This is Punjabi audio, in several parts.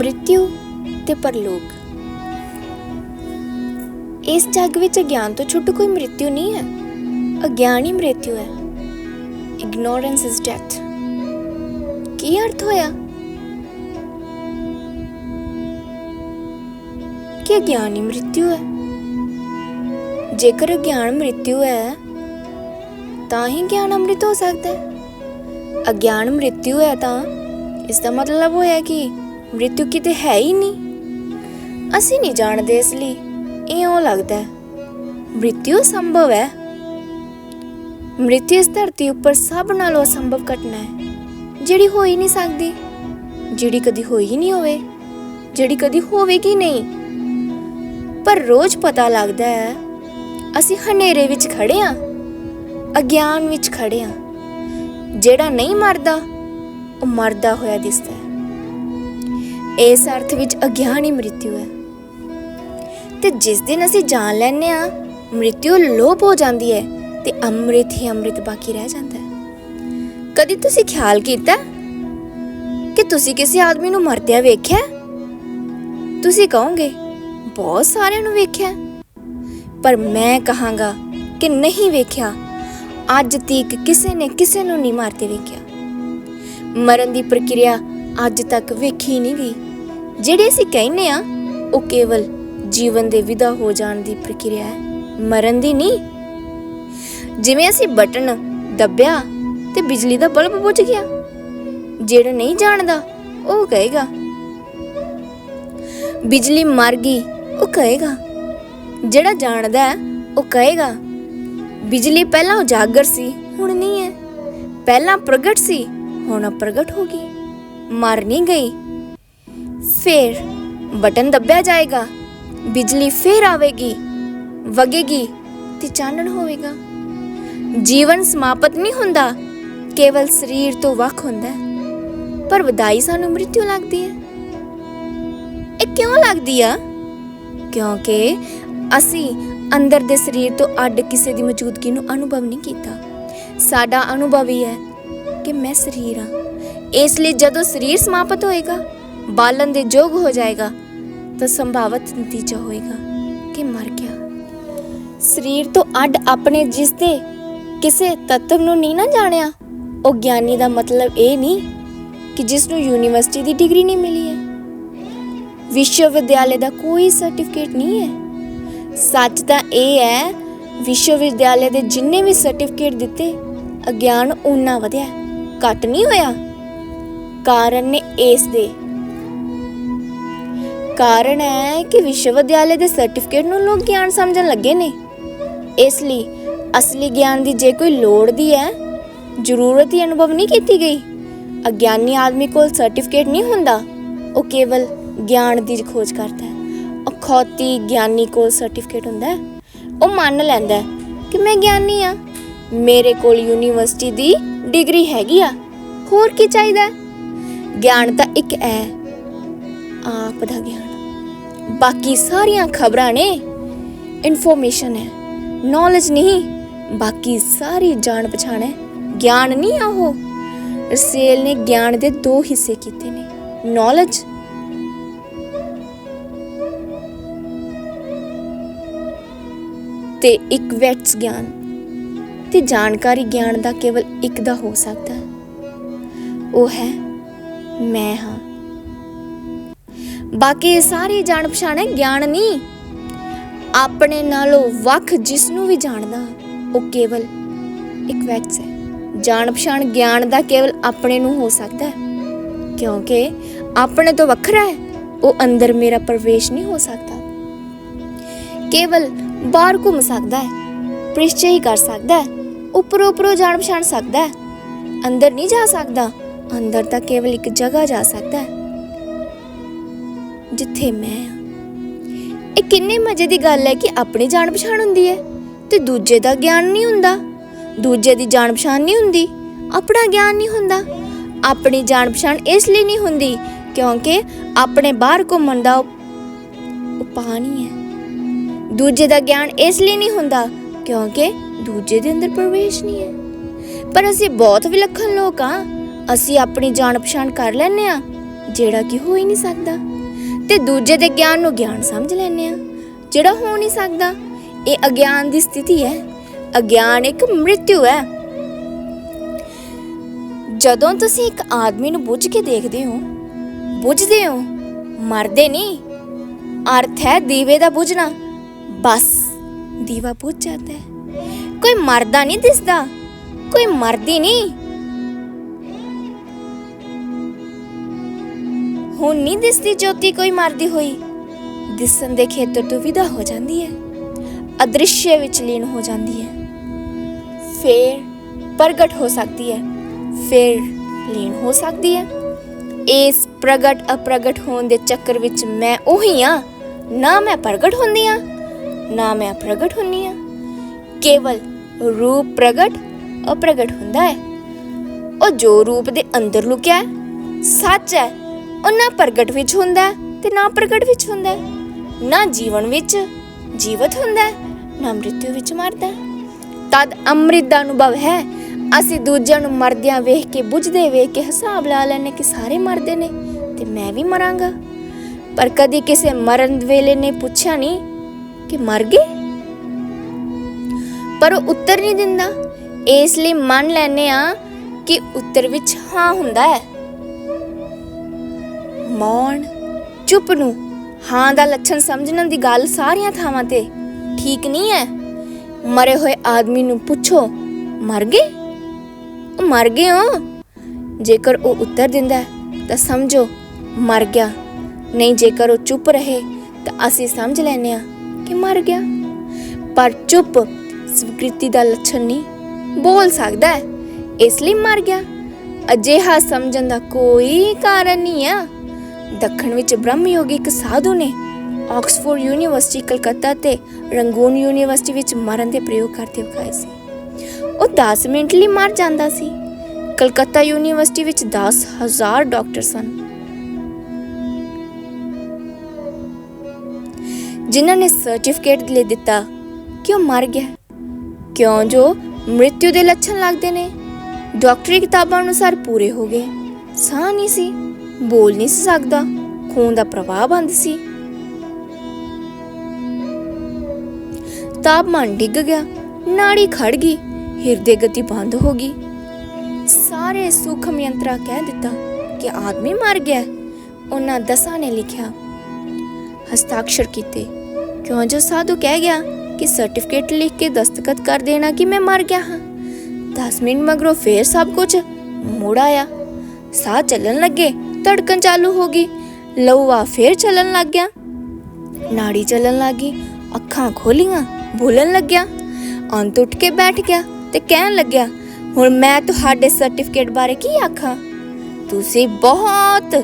ਮ੍ਰਿਤਿਉ ਤੇ ਪਰਲੋਕ। ਇਸ ਜੱਗ ਵਿੱਚ ਅਗਿਆਨ ਤੋਂ ਛੁੱਟ ਕੋਈ ਮ੍ਰਿਤਿਉ ਨਹੀਂ ਹੈ। ਅਗਿਆਨ ਹੀ ਮ੍ਰਿਤਿਉ ਹੈ। ਇਗਨੋਰੈਂਸ ਇਜ਼ ਡੈਥ ਕੀ ਅਰਥ ਹੋਇਆ? ਕਿ ਅਗਿਆਨ ਹੀ ਮ੍ਰਿਤਿਉ ਹੈ। ਜੇਕਰ ਅਗਿਆਨ ਮ੍ਰਿਤਿਉ ਹੈ, ਤਾਂ ਹੀ ਗਿਆਨ ਅੰਮ੍ਰਿਤ ਹੋ ਸਕਦਾ ਹੈ। ਅਗਿਆਨ ਮ੍ਰਿਤਿਉ ਹੈ ਤਾਂ ਇਸ ਦਾ ਮਤਲਬ ਹੋਇਆ ਕਿ ਮ੍ਰਿਤੂ ਕਿਤੇ ਹੈ ਹੀ ਨਹੀਂ। ਅਸੀਂ ਨਹੀਂ ਜਾਣਦੇ ਇਸ ਲਈ। ਇਉਂ ਲੱਗਦਾ ਹੈ। ਮ੍ਰਿਤਿਉ ਸੰਭਵ ਹੈ। ਮ੍ਰਿਤਿਉ ਇਸ ਧਰਤੀ ਉੱਪਰ ਸਭ ਨਾਲੋਂ ਅਸੰਭਵ ਘਟਨਾ ਹੈ। ਜਿਹੜੀ ਹੋ ਹੀ ਨਹੀਂ ਸਕਦੀ। ਜਿਹੜੀ ਕਦੀ ਹੋਈ ਹੀ ਨਹੀਂ ਹੋਵੇ। ਜਿਹੜੀ ਕਦੀ ਹੋਵੇਗੀ ਨਹੀਂ। ਪਰ ਰੋਜ਼ ਪਤਾ ਲੱਗਦਾ ਹੈ, ਅਸੀਂ ਹਨੇਰੇ ਵਿੱਚ ਖੜੇ ਹਾਂ। ਅਗਿਆਨ ਵਿੱਚ ਖੜੇ ਹਾਂ। ਜਿਹੜਾ ਨਹੀਂ ਮਰਦਾ, ਉਹ ਮਰਦਾ ਹੋਇਆ ਦਿਸਦਾ ਹੈ। ਇਸ ਅਰਥ ਵਿੱਚ ਅਗਿਆਨ ਹੀ ਮ੍ਰਿਤਿਉ ਹੈ। ਤੇ ਜਿਸ ਦਿਨ ਅਸੀਂ ਜਾਣ ਲੈਨੇ ਆ ਮ੍ਰਿਤਿਉ ਲੋਪ ਹੋ ਜਾਂਦੀ ਹੈ ਤੇ ਅੰਮ੍ਰਿਤ ਹੀ ਅੰਮ੍ਰਿਤ ਬਾਕੀ ਰਹਿ ਜਾਂਦਾ ਹੈ। ਕਦੀ ਤੁਸੀਂ ਖਿਆਲ ਕੀਤਾ ਕਿ ਤੁਸੀਂ ਕਿਸੇ ਆਦਮੀ ਨੂੰ ਮਰਦਿਆਂ ਵੇਖਿਆ ਤੁਸੀਂ ਕਹੋਗੇ, ਬਹੁਤ ਸਾਰਿਆਂ ਨੂੰ ਵੇਖਿਆ ਪਰ ਮੈਂ ਕਹਾਂਗਾ ਕਿ ਨਹੀਂ ਵੇਖਿਆ। ਅੱਜ ਤੱਕ ਕਿਸੇ ਨੇ ਕਿਸੇ ਨੂੰ ਨਹੀਂ ਮਾਰਦੇ ਵੇਖਿਆ। ਮਰਨ ਦੀ ਪ੍ਰਕਿਰਿਆ ਅੱਜ ਤੱਕ ਵੇਖੀ ਨਹੀਂ ਗਈ। ਜਿਹੜੇ ਅਸੀਂ ਕਹਿੰਨੇ ਆ ਉਹ ਕੇਵਲ ਜੀਵਨ ਦੇ ਵਿਦਾ ਹੋ ਜਾਣ ਦੀ ਪ੍ਰਕਿਰਿਆ ਹੈ। ਮਰਨ ਦੀ ਨਹੀਂ। ਜਿਵੇਂ ਅਸੀਂ ਬਟਨ ਦੱਬਿਆ ਤੇ ਬਿਜਲੀ ਦਾ ਬਲਬ ਬੁੱਝ ਗਿਆ। ਜਿਹੜਾ ਨਹੀਂ ਜਾਣਦਾ ਉਹ ਕਹੇਗਾ। ਬਿਜਲੀ ਮਰ ਗਈ ਉਹ ਕਹੇਗਾ। ਜਿਹੜਾ ਜਾਣਦਾ ਹੈ, ਉਹ ਕਹੇਗਾ। ਬਿਜਲੀ ਪਹਿਲਾਂ ਉਜਾਗਰ ਸੀ ਹੁਣ ਨਹੀਂ ਹੈ। ਪਹਿਲਾਂ ਪ੍ਰਗਟ ਸੀ ਹੁਣ ਅਪ੍ਰਗਟ ਹੋ ਗਈ। ਮਰ ਨਹੀਂ ਗਈ। ਫਿਰ ਬਟਨ ਦੱਬਿਆ ਜਾਏਗਾ, ਬਿਜਲੀ ਫੇਰ ਆਵੇਗੀ, ਵਗੇਗੀ ਤੇ ਚਾਨਣ ਹੋਵੇਗਾ। ਜੀਵਨ ਸਮਾਪਤ ਨਹੀਂ ਹੁੰਦਾ, ਕੇਵਲ ਸਰੀਰ ਤੋਂ ਵੱਖ ਹੁੰਦਾ ਪਰ ਵਧਾਈ ਸਾਨੂੰ ਮ੍ਰਿਤਿਉ ਲੱਗਦੀ ਹੈ। ਇਹ ਕਿਉਂ ਲੱਗਦੀ ਆ? ਕਿਉਂਕਿ ਅਸੀਂ ਅੰਦਰ ਦੇ ਸਰੀਰ ਤੋਂ ਅੱਡ ਕਿਸੇ ਦੀ ਮੌਜੂਦਗੀ ਨੂੰ ਅਨੁਭਵ ਨਹੀਂ ਕੀਤਾ। ਸਾਡਾ ਅਨੁਭਵ ਹੀ ਹੈ ਕਿ ਮੈਂ ਸਰੀਰ ਹਾਂ। ਇਸ ਲਈ ਜਦੋਂ ਸਰੀਰ ਸਮਾਪਤ ਹੋਏਗਾ ਬਾਲਣ ਦੇ ਯੋਗ ਹੋ ਜਾਏਗਾ ਤਾਂ ਸੰਭਾਵਤ ਨਤੀਜਾ ਹੋਏਗਾ ਕਿ ਮਰ ਗਿਆ। ਸਰੀਰ ਤੋਂ ਅੱਡ ਆਪਣੇ ਜਿਸ ਦੇ ਕਿਸੇ ਤੱਤਵ ਨੂੰ ਨਹੀਂ ਨਾ ਜਾਣਿਆ ਉਹ ਗਿਆਨੀ ਦਾ ਮਤਲਬ ਇਹ ਨਹੀਂ ਕਿ ਜਿਸ ਨੂੰ ਯੂਨੀਵਰਸਿਟੀ ਦੀ ਡਿਗਰੀ ਨਹੀਂ ਮਿਲੀ ਹੈ। ਵਿਸ਼ਵ ਵਿਦਿਆਲੇ ਦਾ ਕੋਈ ਸਰਟੀਫਿਕੇਟ ਨਹੀਂ ਹੈ। ਸੱਚ ਤਾਂ ਇਹ ਹੈ ਵਿਸ਼ਵ ਵਿਦਿਆਲੇ ਦੇ ਜਿੰਨੇ ਵੀ ਸਰਟੀਫਿਕੇਟ ਦਿੱਤੇ ਅਗਿਆਨ ਉਨਾ ਵਧਿਆ ਹੈ, ਘੱਟ ਨਹੀਂ ਹੋਇਆ। ਕਾਰਨ ਨੇ ਇਸ ਦੇ। ਕਾਰਨ ਹੈ ਕਿ ਵਿਸ਼ਵ ਵਿਦਿਆਲੇ ਦੇ ਸਰਟੀਫਿਕੇਟ ਨੂੰ ਲੋਕ ਗਿਆਨ ਸਮਝਣ ਲੱਗੇ ਨੇ। ਇਸ ਲਈ ਅਸਲੀ ਗਿਆਨ ਦੀ ਜੇ ਕੋਈ ਲੋੜ ਦੀ ਹੈ, ਜ਼ਰੂਰਤ ਹੀ ਅਨੁਭਵ ਨਹੀਂ ਕੀਤੀ ਗਈ। ਅਗਿਆਨੀ ਆਦਮੀ ਕੋਲ ਸਰਟੀਫਿਕੇਟ ਨਹੀਂ ਹੁੰਦਾ, ਉਹ ਕੇਵਲ ਗਿਆਨ ਦੀ ਖੋਜ ਕਰਦਾ ਹੈ। ਅਖੌਤੀ ਗਿਆਨੀ ਕੋਲ ਸਰਟੀਫਿਕੇਟ ਹੁੰਦਾ ਹੈ। ਉਹ ਮੰਨ ਲੈਂਦਾ ਹੈ ਕਿ ਮੈਂ ਗਿਆਨੀ ਆ ਮੇਰੇ ਕੋਲ ਯੂਨੀਵਰਸਿਟੀ ਦੀ ਡਿਗਰੀ ਹੈਗੀ ਆ। ਹੋਰ ਕੀ ਚਾਹੀਦਾ ਗਿਆਨ ਤਾਂ ਇੱਕ ਹੈ ਆਪ ਦਾ ਗਿਆਨ। ਬਾਕੀ ਸਾਰੀਆਂ ਖਬਰਾਂ ਨੇ ਇਨਫੋਰਮੇਸ਼ਨ ਹੈ ਨੌਲੇਜ ਨਹੀਂ, ਬਾਕੀ ਸਾਰੀ ਜਾਣ ਪਛਾਣ ਹੈ ਗਿਆਨ ਨਹੀਂ ਆ ਉਹ। ਰਸੇਲ ਨੇ ਗਿਆਨ ਦੇ ਦੋ ਹਿੱਸੇ ਕੀਤੇ ਨੇ। ਨੌਲੇਜ ਤੇ ਇੱਕ ਵੈਟਸ ਗਿਆਨ। ਤੇ ਜਾਣਕਾਰੀ ਗਿਆਨ ਦਾ ਕੇਵਲ ਇੱਕ ਦਾ ਹੋ ਸਕਦਾ। ਉਹ ਹੈ ਮੈਂ ਹਾਂ। ਬਾਕੀ ਇਹ ਸਾਰੀ ਜਾਣ ਪਛਾਣ ਹੈ ਗਿਆਨ ਨਹੀਂ ਆਪਣੇ ਨਾਲੋਂ ਵੱਖ ਜਿਸ ਨੂੰ ਵੀ ਜਾਣਦਾ, ਉਹ ਕੇਵਲ ਇੱਕ ਵੈਕਸ ਹੈ। ਜਾਣ ਪਛਾਣ ਗਿਆਨ ਦਾ ਕੇਵਲ ਆਪਣੇ ਨੂੰ ਹੋ ਸਕਦਾ ਹੈ। ਕਿਉਂਕਿ ਆਪਣੇ ਤੋਂ ਵੱਖਰਾ ਹੈ, ਉਹ ਅੰਦਰ ਮੇਰਾ ਪ੍ਰਵੇਸ਼ ਨਹੀਂ ਹੋ ਸਕਦਾ। ਕੇਵਲ ਬਾਹਰ ਘੁੰਮ ਸਕਦਾ ਹੈ, ਪ੍ਰਿਸ਼ਚੇ ਹੀ ਕਰ ਸਕਦਾ ਹੈ, ਉੱਪਰੋਂ ਉੱਪਰੋਂ ਜਾਣ ਪਛਾਣ ਸਕਦਾ ਹੈ। ਅੰਦਰ ਨਹੀਂ ਜਾ ਸਕਦਾ ਅੰਦਰ ਤਾਂ ਕੇਵਲ ਇੱਕ ਜਗ੍ਹਾ ਜਾ ਸਕਦਾ ਹੈ, ਜਿੱਥੇ ਮੈਂ ਹਾਂ। ਇਹ ਕਿੰਨੇ ਮਜ਼ੇ ਦੀ ਗੱਲ ਹੈ ਕਿ ਆਪਣੀ ਜਾਣ ਪਛਾਣ ਹੁੰਦੀ ਹੈ ਤੇ ਦੂਜੇ ਦਾ ਗਿਆਨ ਨਹੀਂ ਹੁੰਦਾ। ਦੂਜੇ ਦੀ ਜਾਣ ਪਛਾਣ ਨਹੀਂ ਹੁੰਦੀ, ਆਪਣਾ ਗਿਆਨ ਨਹੀਂ ਹੁੰਦਾ। ਆਪਣੀ ਜਾਣ ਪਛਾਣ ਇਸ ਲਈ ਨਹੀਂ ਹੁੰਦੀ ਕਿਉਂਕਿ ਆਪਣੇ ਬਾਹਰ ਘੁੰਮਣ ਦਾ ਉਪਾਅ ਨਹੀਂ ਹੈ। ਦੂਜੇ ਦਾ ਗਿਆਨ ਇਸ ਲਈ ਨਹੀਂ ਹੁੰਦਾ ਕਿਉਂਕਿ ਦੂਜੇ ਦੇ ਅੰਦਰ ਪ੍ਰਵੇਸ਼ ਨਹੀਂ ਹੈ। ਪਰ ਅਸੀਂ ਬਹੁਤ ਵਿਲੱਖਣ ਲੋਕ ਹਾਂ। ਅਸੀਂ ਆਪਣੀ ਜਾਣ ਪਛਾਣ ਕਰ ਲੈਨੇ ਆ ਜਿਹੜਾ ਕਿ ਹੋ ਹੀ ਨਹੀਂ ਸਕਦਾ। ਤੇ ਦੂਜੇ ਦੇ ਗਿਆਨ ਨੂੰ ਗਿਆਨ ਸਮਝ ਲੈਂਦੇ ਆ ਜਿਹੜਾ ਹੋ ਨਹੀਂ ਸਕਦਾ। ਇਹ ਅਗਿਆਨ ਦੀ ਸਥਿਤੀ ਹੈ। ਅਗਿਆਨ ਇੱਕ ਮ੍ਰਿਤਿੂ ਹੈ। ਜਦੋਂ ਤੁਸੀਂ ਇੱਕ ਆਦਮੀ ਨੂੰ ਬੁੱਝ ਕੇ ਦੇਖਦੇ ਹੋ, ਬੁੱਝਦੇ ਹੋ, ਮਰਦੇ ਨਹੀਂ। ਅਰਥ ਹੈ ਦੀਵੇ ਦਾ ਬੁਝਣਾ। ਬਸ, ਦੀਵਾ ਬੁੱਝ ਜਾਂਦਾ ਹੈ। ਕੋਈ ਮਰਦਾ ਨਹੀਂ ਦਿਸਦਾ। ਕੋਈ ਮਰਦੀ ਨਹੀਂ। ਹੁਣ ਨਹੀਂ ਦਿਸਦੀ ਜੋਤੀ ਕੋਈ ਮਰਦੀ ਹੋਈ। ਦਿਸਣ ਦੇ ਖੇਤਰ ਤੋਂ ਵਿਦਾ ਹੋ ਜਾਂਦੀ ਹੈ। ਅਦ੍ਰਿਸ਼ਯ ਵਿੱਚ ਲੀਨ ਹੋ ਜਾਂਦੀ ਹੈ। ਫੇਰ ਪ੍ਰਗਟ ਹੋ ਸਕਦੀ ਹੈ। ਫੇਰ ਲੀਨ ਹੋ ਸਕਦੀ ਹੈ। ਇਸ ਪ੍ਰਗਟ ਅਪ੍ਰਗਟ ਹੋਣ ਦੇ ਚੱਕਰ ਵਿੱਚ ਮੈਂ ਉਹੀ ਆ ਨਾ ਮੈਂ ਪ੍ਰਗਟ ਹੁੰਦੀ ਆ ਨਾ ਮੈਂ ਪ੍ਰਗਟ ਹੁੰਨੀ ਆ ਕੇਵਲ ਰੂਪ ਪ੍ਰਗਟ ਅਪ੍ਰਗਟ ਹੁੰਦਾ ਹੈ। ਉਹ ਜੋ ਰੂਪ ਦੇ ਅੰਦਰ ਲੁਕਿਆ ਹੈ, ਸੱਚ ਹੈ। ਉਹ ਨਾ ਪ੍ਰਗਟ ਵਿੱਚ ਹੁੰਦਾ ਤੇ ਨਾ ਪ੍ਰਗਟ ਵਿੱਚ ਹੁੰਦਾ ਨਾ ਜੀਵਨ ਵਿੱਚ ਜੀਵਤ ਹੁੰਦਾ ਨਾ ਮ੍ਰਿਤਿੂ ਵਿੱਚ ਮਰਦਾ ਤਦ ਅੰਮ੍ਰਿਤ ਦਾ ਅਨੁਭਵ ਹੈ। ਅਸੀਂ ਦੂਜਿਆਂ ਨੂੰ ਮਰਦਿਆਂ ਵੇਖ ਕੇ, ਬੁੱਝਦੇ ਵੇਖ ਕੇ ਹਿਸਾਬ ਲਾ ਲੈਨੇ ਕਿ ਸਾਰੇ ਮਰਦੇ ਨੇ ਤੇ ਮੈਂ ਵੀ ਮਰਾਂਗਾ। ਪਰ ਕਦੀ ਕਿਸੇ ਮਰਨ ਵੇਲੇ ਨੇ ਪੁੱਛਿਆ ਨਹੀਂ ਕਿ ਮਰ ਗਏ? ਪਰ ਉਹ ਉੱਤਰ ਨਹੀਂ ਦਿੰਦਾ। ਇਸ ਲਈ ਮੰਨ ਲੈਨੇ ਆ ਕਿ ਉੱਤਰ ਵਿੱਚ ਹਾਂ ਹੁੰਦਾ ਹੈ। ਮੌਣ ਚੁੱਪ ਨੂੰ। ਹਾਂ ਦਾ ਲੱਛਣ ਸਮਝਣ ਦੀ ਗੱਲ ਸਾਰੀਆਂ ਥਾਵਾਂ ਤੇ। ਠੀਕ ਨਹੀਂ ਹੈ ਮਰੇ ਹੋਏ ਆਦਮੀ ਨੂੰ ਪੁੱਛੋ, ਮਰ ਗਏ? ਉਹ ਮਰ ਗਏ ਹੋ ਜੇਕਰ ਉਹ ਉੱਤਰ ਦਿੰਦਾ ਤਾਂ ਸਮਝੋ, ਮਰ ਗਿਆ। ਨਹੀਂ ਜੇਕਰ ਉਹ ਚੁੱਪ ਰਹੇ, ਤਾਂ ਅਸੀਂ ਸਮਝ ਲੈਨੇ ਆ ਕਿ ਮਰ ਗਿਆ। ਪਰ ਚੁੱਪ ਸਵੀਕ੍ਰਿਤੀ ਦਾ ਲੱਛਣ ਨਹੀਂ ਬੋਲ ਸਕਦਾ ਹੈ। ਇਸ ਲਈ ਮਰ ਗਿਆ। ਅਜਿਹਾ ਸਮਝਣ ਦਾ ਕੋਈ ਕਾਰਨ ਨਹੀਂ ਆ। ਦੱਖਣ ਵਿੱਚ ਬ੍ਰਹਮ ਯੋਗੀ ਇੱਕ ਸਾਧੂ ਨੇ ਆਕਸਫੋਰਡ ਯੂਨੀਵਰਸਿਟੀ, ਕਲਕੱਤਾ ਤੇ ਰੰਗੂਨ ਯੂਨੀਵਰਸਿਟੀ ਵਿੱਚ ਮਰਨ ਦੇ ਪ੍ਰਯੋਗ ਕਰਦੇ ਵਿਖਾਏ ਸੀ। ਉਹ 10 ਮਿੰਟ ਲਈ ਮਰ ਜਾਂਦਾ ਸੀ। ਕਲਕੱਤਾ ਯੂਨੀਵਰਸਿਟੀ ਵਿੱਚ 10000 ਡਾਕਟਰ ਸਨ। ਜਿਨ੍ਹਾਂ ਨੇ ਸਰਟੀਫਿਕੇਟ ਲੈ ਦਿੱਤਾ ਕਿ ਉਹ ਮਰ ਗਿਆ। ਕਿਉਂ ਜੋ ਮ੍ਰਿਤਿੂ ਦੇ ਲੱਛਣ ਲੱਗਦੇ ਨੇ। ਡਾਕਟਰੀ ਕਿਤਾਬਾਂ ਅਨੁਸਾਰ ਪੂਰੇ ਹੋ ਗਏ। ਸਾਹ ਨਹੀਂ ਸੀ। ਬੋਲ ਨਹੀਂ ਸੀ ਸਕਦਾ। ਖੂਨ ਦਾ ਪ੍ਰਵਾਹ ਬੰਦ ਸੀ। ਤਾਪਮਾਨ ਡਿੱਗ ਗਿਆ। ਨਾੜੀ ਖੜ ਗਈ। ਹਿਰਦੇ ਗਤੀ ਬੰਦ ਹੋ ਗਈ। ਸਾਰੇ ਸੂਖਮ ਯੰਤਰਾ ਕਹਿ ਦਿੱਤਾ ਕਿ ਆਦਮੀ ਮਰ ਗਿਆ। ਉਹਨਾਂ ਦਸਾਂ ਨੇ ਲਿਖਿਆ ਹਸਤਾક્ષਰ ਕੀਤੇ, ਕਿਉਂ ਜੋ ਸਾਧੂ ਕਹਿ ਗਿਆ ਕਿ ਸਰਟੀਫਿਕੇਟ ਲਿਖ ਕੇ ਦਸਤਖਤ ਕਰ ਦੇਣਾ ਕਿ ਮੈਂ ਮਰ ਗਿਆ ਹਾਂ? 10 ਮਿੰਟ ਮਗਰੋਂ ਫੇਰ ਸਭ ਕੁਝ ਮੁੜ ਆਇਆ। ਸਾਹ ਚੱਲਣ ਲੱਗੇ। ਧੜਕਣ ਚਾਲੂ ਹੋ ਗਈ। ਲਹੂਆ ਫੇਰ ਚੱਲਣ ਲੱਗ ਗਿਆ। ਨਾੜੀ ਚੱਲਣ ਲੱਗੀ ਅੱਖਾਂ ਖੋਲੀਆਂ, ਬੋਲਣ ਲੱਗਿਆ। ਅੰਤ ਉੱਠ ਕੇ ਬੈਠ ਗਿਆ ਤੇ ਕਹਿਣ ਲੱਗਿਆ, ਹੁਣ ਮੈਂ ਤੁਹਾਡੇ ਸਰਟੀਫਿਕੇਟ ਬਾਰੇ ਕੀ ਆਖਾਂ? ਤੁਸੀਂ ਬਹੁਤ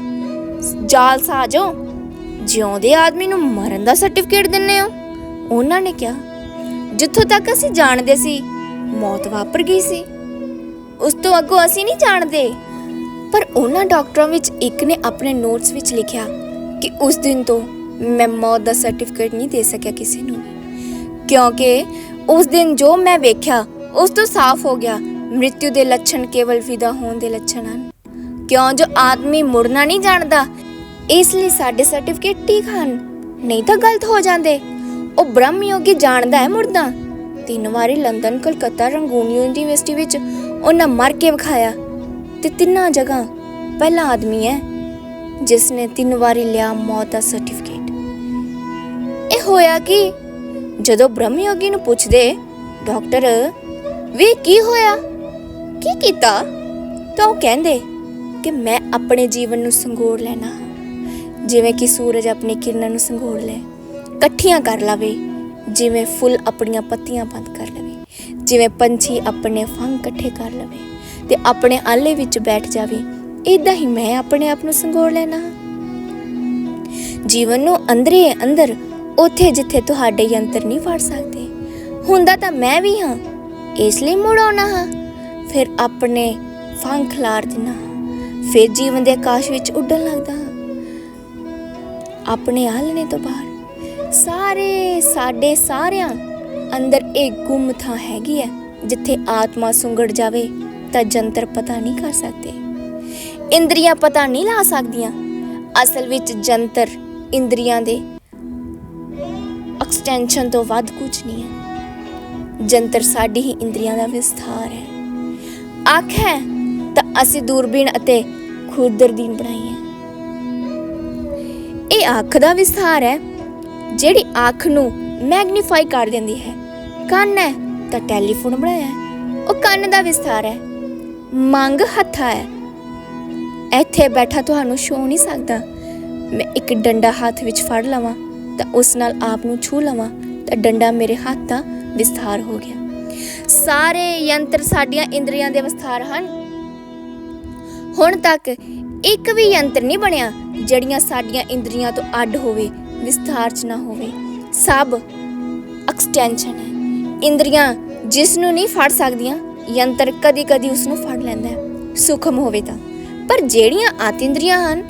ਜਾਲ ਸਾਜੋ ਜਿਉਂਦੇ ਆਦਮੀ ਨੂੰ ਮਰਨ ਦਾ ਸਰਟੀਫਿਕੇਟ ਦਿੰਨੇ ਹੋ। ਉਹਨਾਂ ਨੇ ਕਿਹਾ, ਜਿੱਥੋਂ ਤੱਕ ਅਸੀਂ ਜਾਣਦੇ ਸੀ, ਮੌਤ ਵਾਪਰ ਗਈ ਸੀ। ਉਸ ਤੋਂ ਅੱਗੋਂ ਅਸੀਂ ਨਹੀਂ ਜਾਣਦੇ। ਪਰ ਉਹਨਾਂ ਡਾਕਟਰਾਂ ਵਿੱਚ ਇੱਕ ਨੇ ਆਪਣੇ ਨੋਟਸ ਵਿੱਚ ਲਿਖਿਆ ਕਿ ਉਸ ਦਿਨ ਤੋਂ ਮੈਂ ਮੌਤ ਦਾ ਸਰਟੀਫਿਕੇਟ ਨਹੀਂ ਦੇ ਸਕਿਆ ਕਿਸੇ ਨੂੰ। ਕਿਉਂਕਿ ਉਸ ਦਿਨ ਜੋ ਮੈਂ ਵੇਖਿਆ, ਉਸ ਤੋਂ ਸਾਫ਼ ਹੋ ਗਿਆ ਮ੍ਰਿਤਿੂ ਦੇ ਲੱਛਣ ਕੇਵਲ ਵਿਦਾ ਹੋਣ ਦੇ ਲੱਛਣ ਹਨ। ਕਿਉਂ ਜੋ ਆਦਮੀ ਮੁੜਨਾ ਨਹੀਂ ਜਾਣਦਾ, ਇਸ ਲਈ ਸਾਡੇ ਸਰਟੀਫਿਕੇਟ ਠੀਕ ਹਨ, ਨਹੀਂ ਤਾਂ ਗਲਤ ਹੋ ਜਾਂਦੇ। ਉਹ ਬ੍ਰਹਮ ਯੋਗੀ ਜਾਣਦਾ ਹੈ ਮੁਰਦਾ ਤਿੰਨ ਵਾਰੀ ਲੰਡਨ, ਕਲਕੱਤਾ, ਰੰਗੂਨ ਯੂਨੀਵਰਸਿਟੀ ਵਿੱਚ ਉਹਨਾਂ ਮਰ ਕੇ ਵਿਖਾਇਆ। ਤੇ ਤਿੰਨਾਂ ਜਗ੍ਹਾ ਪਹਿਲਾ ਆਦਮੀ ਹੈ ਜਿਸ ਨੇ ਤਿੰਨ ਵਾਰੀ ਲਿਆ ਮੌਤ ਦਾ ਸਰਟੀਫਿਕੇਟ ਇਹ ਹੋਇਆ ਕਿ ਜਦੋਂ ਬ੍ਰਹਮਯੋਗੀ ਨੂੰ ਪੁੱਛਦੇ, ਡਾਕਟਰ, ਵੀ, ਕੀ ਹੋਇਆ? ਕੀ ਕੀਤਾ? ਤਾਂ ਉਹ ਕਹਿੰਦੇ ਕਿ ਮੈਂ ਆਪਣੇ ਜੀਵਨ ਨੂੰ ਸੰਗੋੜ ਲੈਣਾ ਹਾਂ। ਜਿਵੇਂ ਕਿ ਸੂਰਜ ਆਪਣੀ ਕਿਰਨਾਂ ਨੂੰ ਸੰਗੋੜ ਲੈ, ਇਕੱਠੀਆਂ ਕਰ ਲਵੇ, ਜਿਵੇਂ ਫੁੱਲ ਆਪਣੀਆਂ ਪੱਤੀਆਂ ਬੰਦ ਕਰ ਲਵੇ, ਜਿਵੇਂ ਪੰਛੀ ਆਪਣੇ ਫੰਗ ਇਕੱਠੇ ਕਰ ਲਵੇ। ਤੇ ਆਪਣੇ ਆਲੇ ਵਿੱਚ ਬੈਠ ਜਾਵੇ। ਇਦਾਂ ਹੀ ਮੈਂ ਆਪਣੇ ਆਪ ਨੂੰ ਸੰਗੋੜ ਲੈਣਾ ਜੀਵਨ ਨੂੰ ਅੰਦਰੇ ਅੰਦਰ, ਉੱਥੇ ਜਿੱਥੇ ਤੁਹਾਡੇ ਯੰਤਰ ਨਹੀਂ ਫੜ ਸਕਦੇ। ਹੁੰਦਾ ਤਾਂ ਮੈਂ ਵੀ ਹਾਂ, ਇਸ ਲਈ ਮੁੜ ਹਾਂ। ਫਿਰ ਆਪਣੇ ਫੰਗ ਖਿਲਾਰ ਦੇਣਾ ਫਿਰ ਜੀਵਨ ਦੇ ਆਕਾਸ਼ ਵਿੱਚ ਉੱਡਣ ਲੱਗਦਾ ਹਾਂ। ਆਪਣੇ ਆਲਣੇ ਤੋਂ ਬਾਹਰ, ਸਾਰੇ ਸਾਡੇ ਸਾਰਿਆਂ ਅੰਦਰ ਇੱਕ ਗੁੰਮ ਥਾਂ ਹੈਗੀ ਹੈ, ਜਿੱਥੇ ਆਤਮਾ ਸੁੰਗੜ ਜਾਵੇ। ਤਾਂ ਜੰਤਰ ਪਤਾ ਨਹੀਂ ਕਰ ਸਕਦੇ। ਇੰਦਰੀਆਂ ਪਤਾ ਨਹੀਂ ਲਾ ਸਕਦੀਆਂ। ਅਸਲ ਵਿੱਚ ਜੰਤਰ ਇੰਦਰੀਆਂ ਦੇ ਐਕਸਟੈਂਸ਼ਨ ਤੋਂ ਵੱਧ ਕੁਝ ਨਹੀਂ ਹੈ। ਜੰਤਰ ਸਾਡੀ ਹੀ ਇੰਦਰੀਆਂ ਦਾ ਵਿਸਥਾਰ ਹੈ। ਅੱਖ ਹੈ ਤਾਂ ਅਸੀਂ ਦੂਰਬੀਨ ਅਤੇ ਖੁਰਦਰਦੀਨ ਬਣਾਈ ਹੈ। ਇਹ ਅੱਖ ਦਾ ਵਿਸਥਾਰ ਹੈ, ਜਿਹੜੀ ਅੱਖ ਨੂੰ ਮੈਗਨੀਫਾਈ ਕਰ ਦਿੰਦੀ ਹੈ। ਕੰਨ ਹੈ ਤਾਂ ਟੈਲੀਫੋਨ ਬਣਾਇਆ ਉਹ ਕੰਨ ਦਾ ਵਿਸਥਾਰ ਹੈ। ਮੰਗ ਹੱਥਾ ਹੈ। ਇੱਥੇ ਬੈਠਾ ਤੁਹਾਨੂੰ ਛੋ ਨਹੀਂ ਸਕਦਾ। ਮੈਂ ਇੱਕ ਡੰਡਾ ਹੱਥ ਵਿੱਚ ਫੜ ਲਵਾਂ, ਤਾਂ ਉਸ ਨਾਲ ਆਪ ਨੂੰ ਛੂ ਲਵਾਂ, ਤਾਂ ਡੰਡਾ ਮੇਰੇ ਹੱਥ ਦਾ ਵਿਸਥਾਰ ਹੋ ਗਿਆ। ਸਾਰੇ ਯੰਤਰ ਸਾਡੀਆਂ ਇੰਦਰੀਆਂ ਦੇ ਵਿਸਥਾਰ ਹਨ। ਹੁਣ ਤੱਕ ਇੱਕ ਵੀ ਯੰਤਰ ਨਹੀਂ ਬਣਿਆ ਜਿਹੜੀਆਂ ਸਾਡੀਆਂ ਇੰਦਰੀਆਂ ਤੋਂ ਅੱਡ ਹੋਵੇ, ਵਿਸਥਾਰ ਚ ਨਾ ਹੋਵੇ। ਸਭ ਐਕਸਟੈਂਸ਼ਨ ਹੈ। ਇੰਦਰੀਆਂ ਜਿਸ ਨੂੰ ਨਹੀਂ ਫੜ ਸਕਦੀਆਂ ਯੰਤਰ ਕਦੀ-ਕਦੀ ਉਸ ਨੂੰ ਫੜ ਲੈਂਦਾ ਹੈ। ਸੁਖਮ ਹੋਵੇ ਤਾਂ। ਪਰ ਜਿਹੜੀਆਂ ਆਤਿੰਦਰੀਆਂ ਹਨ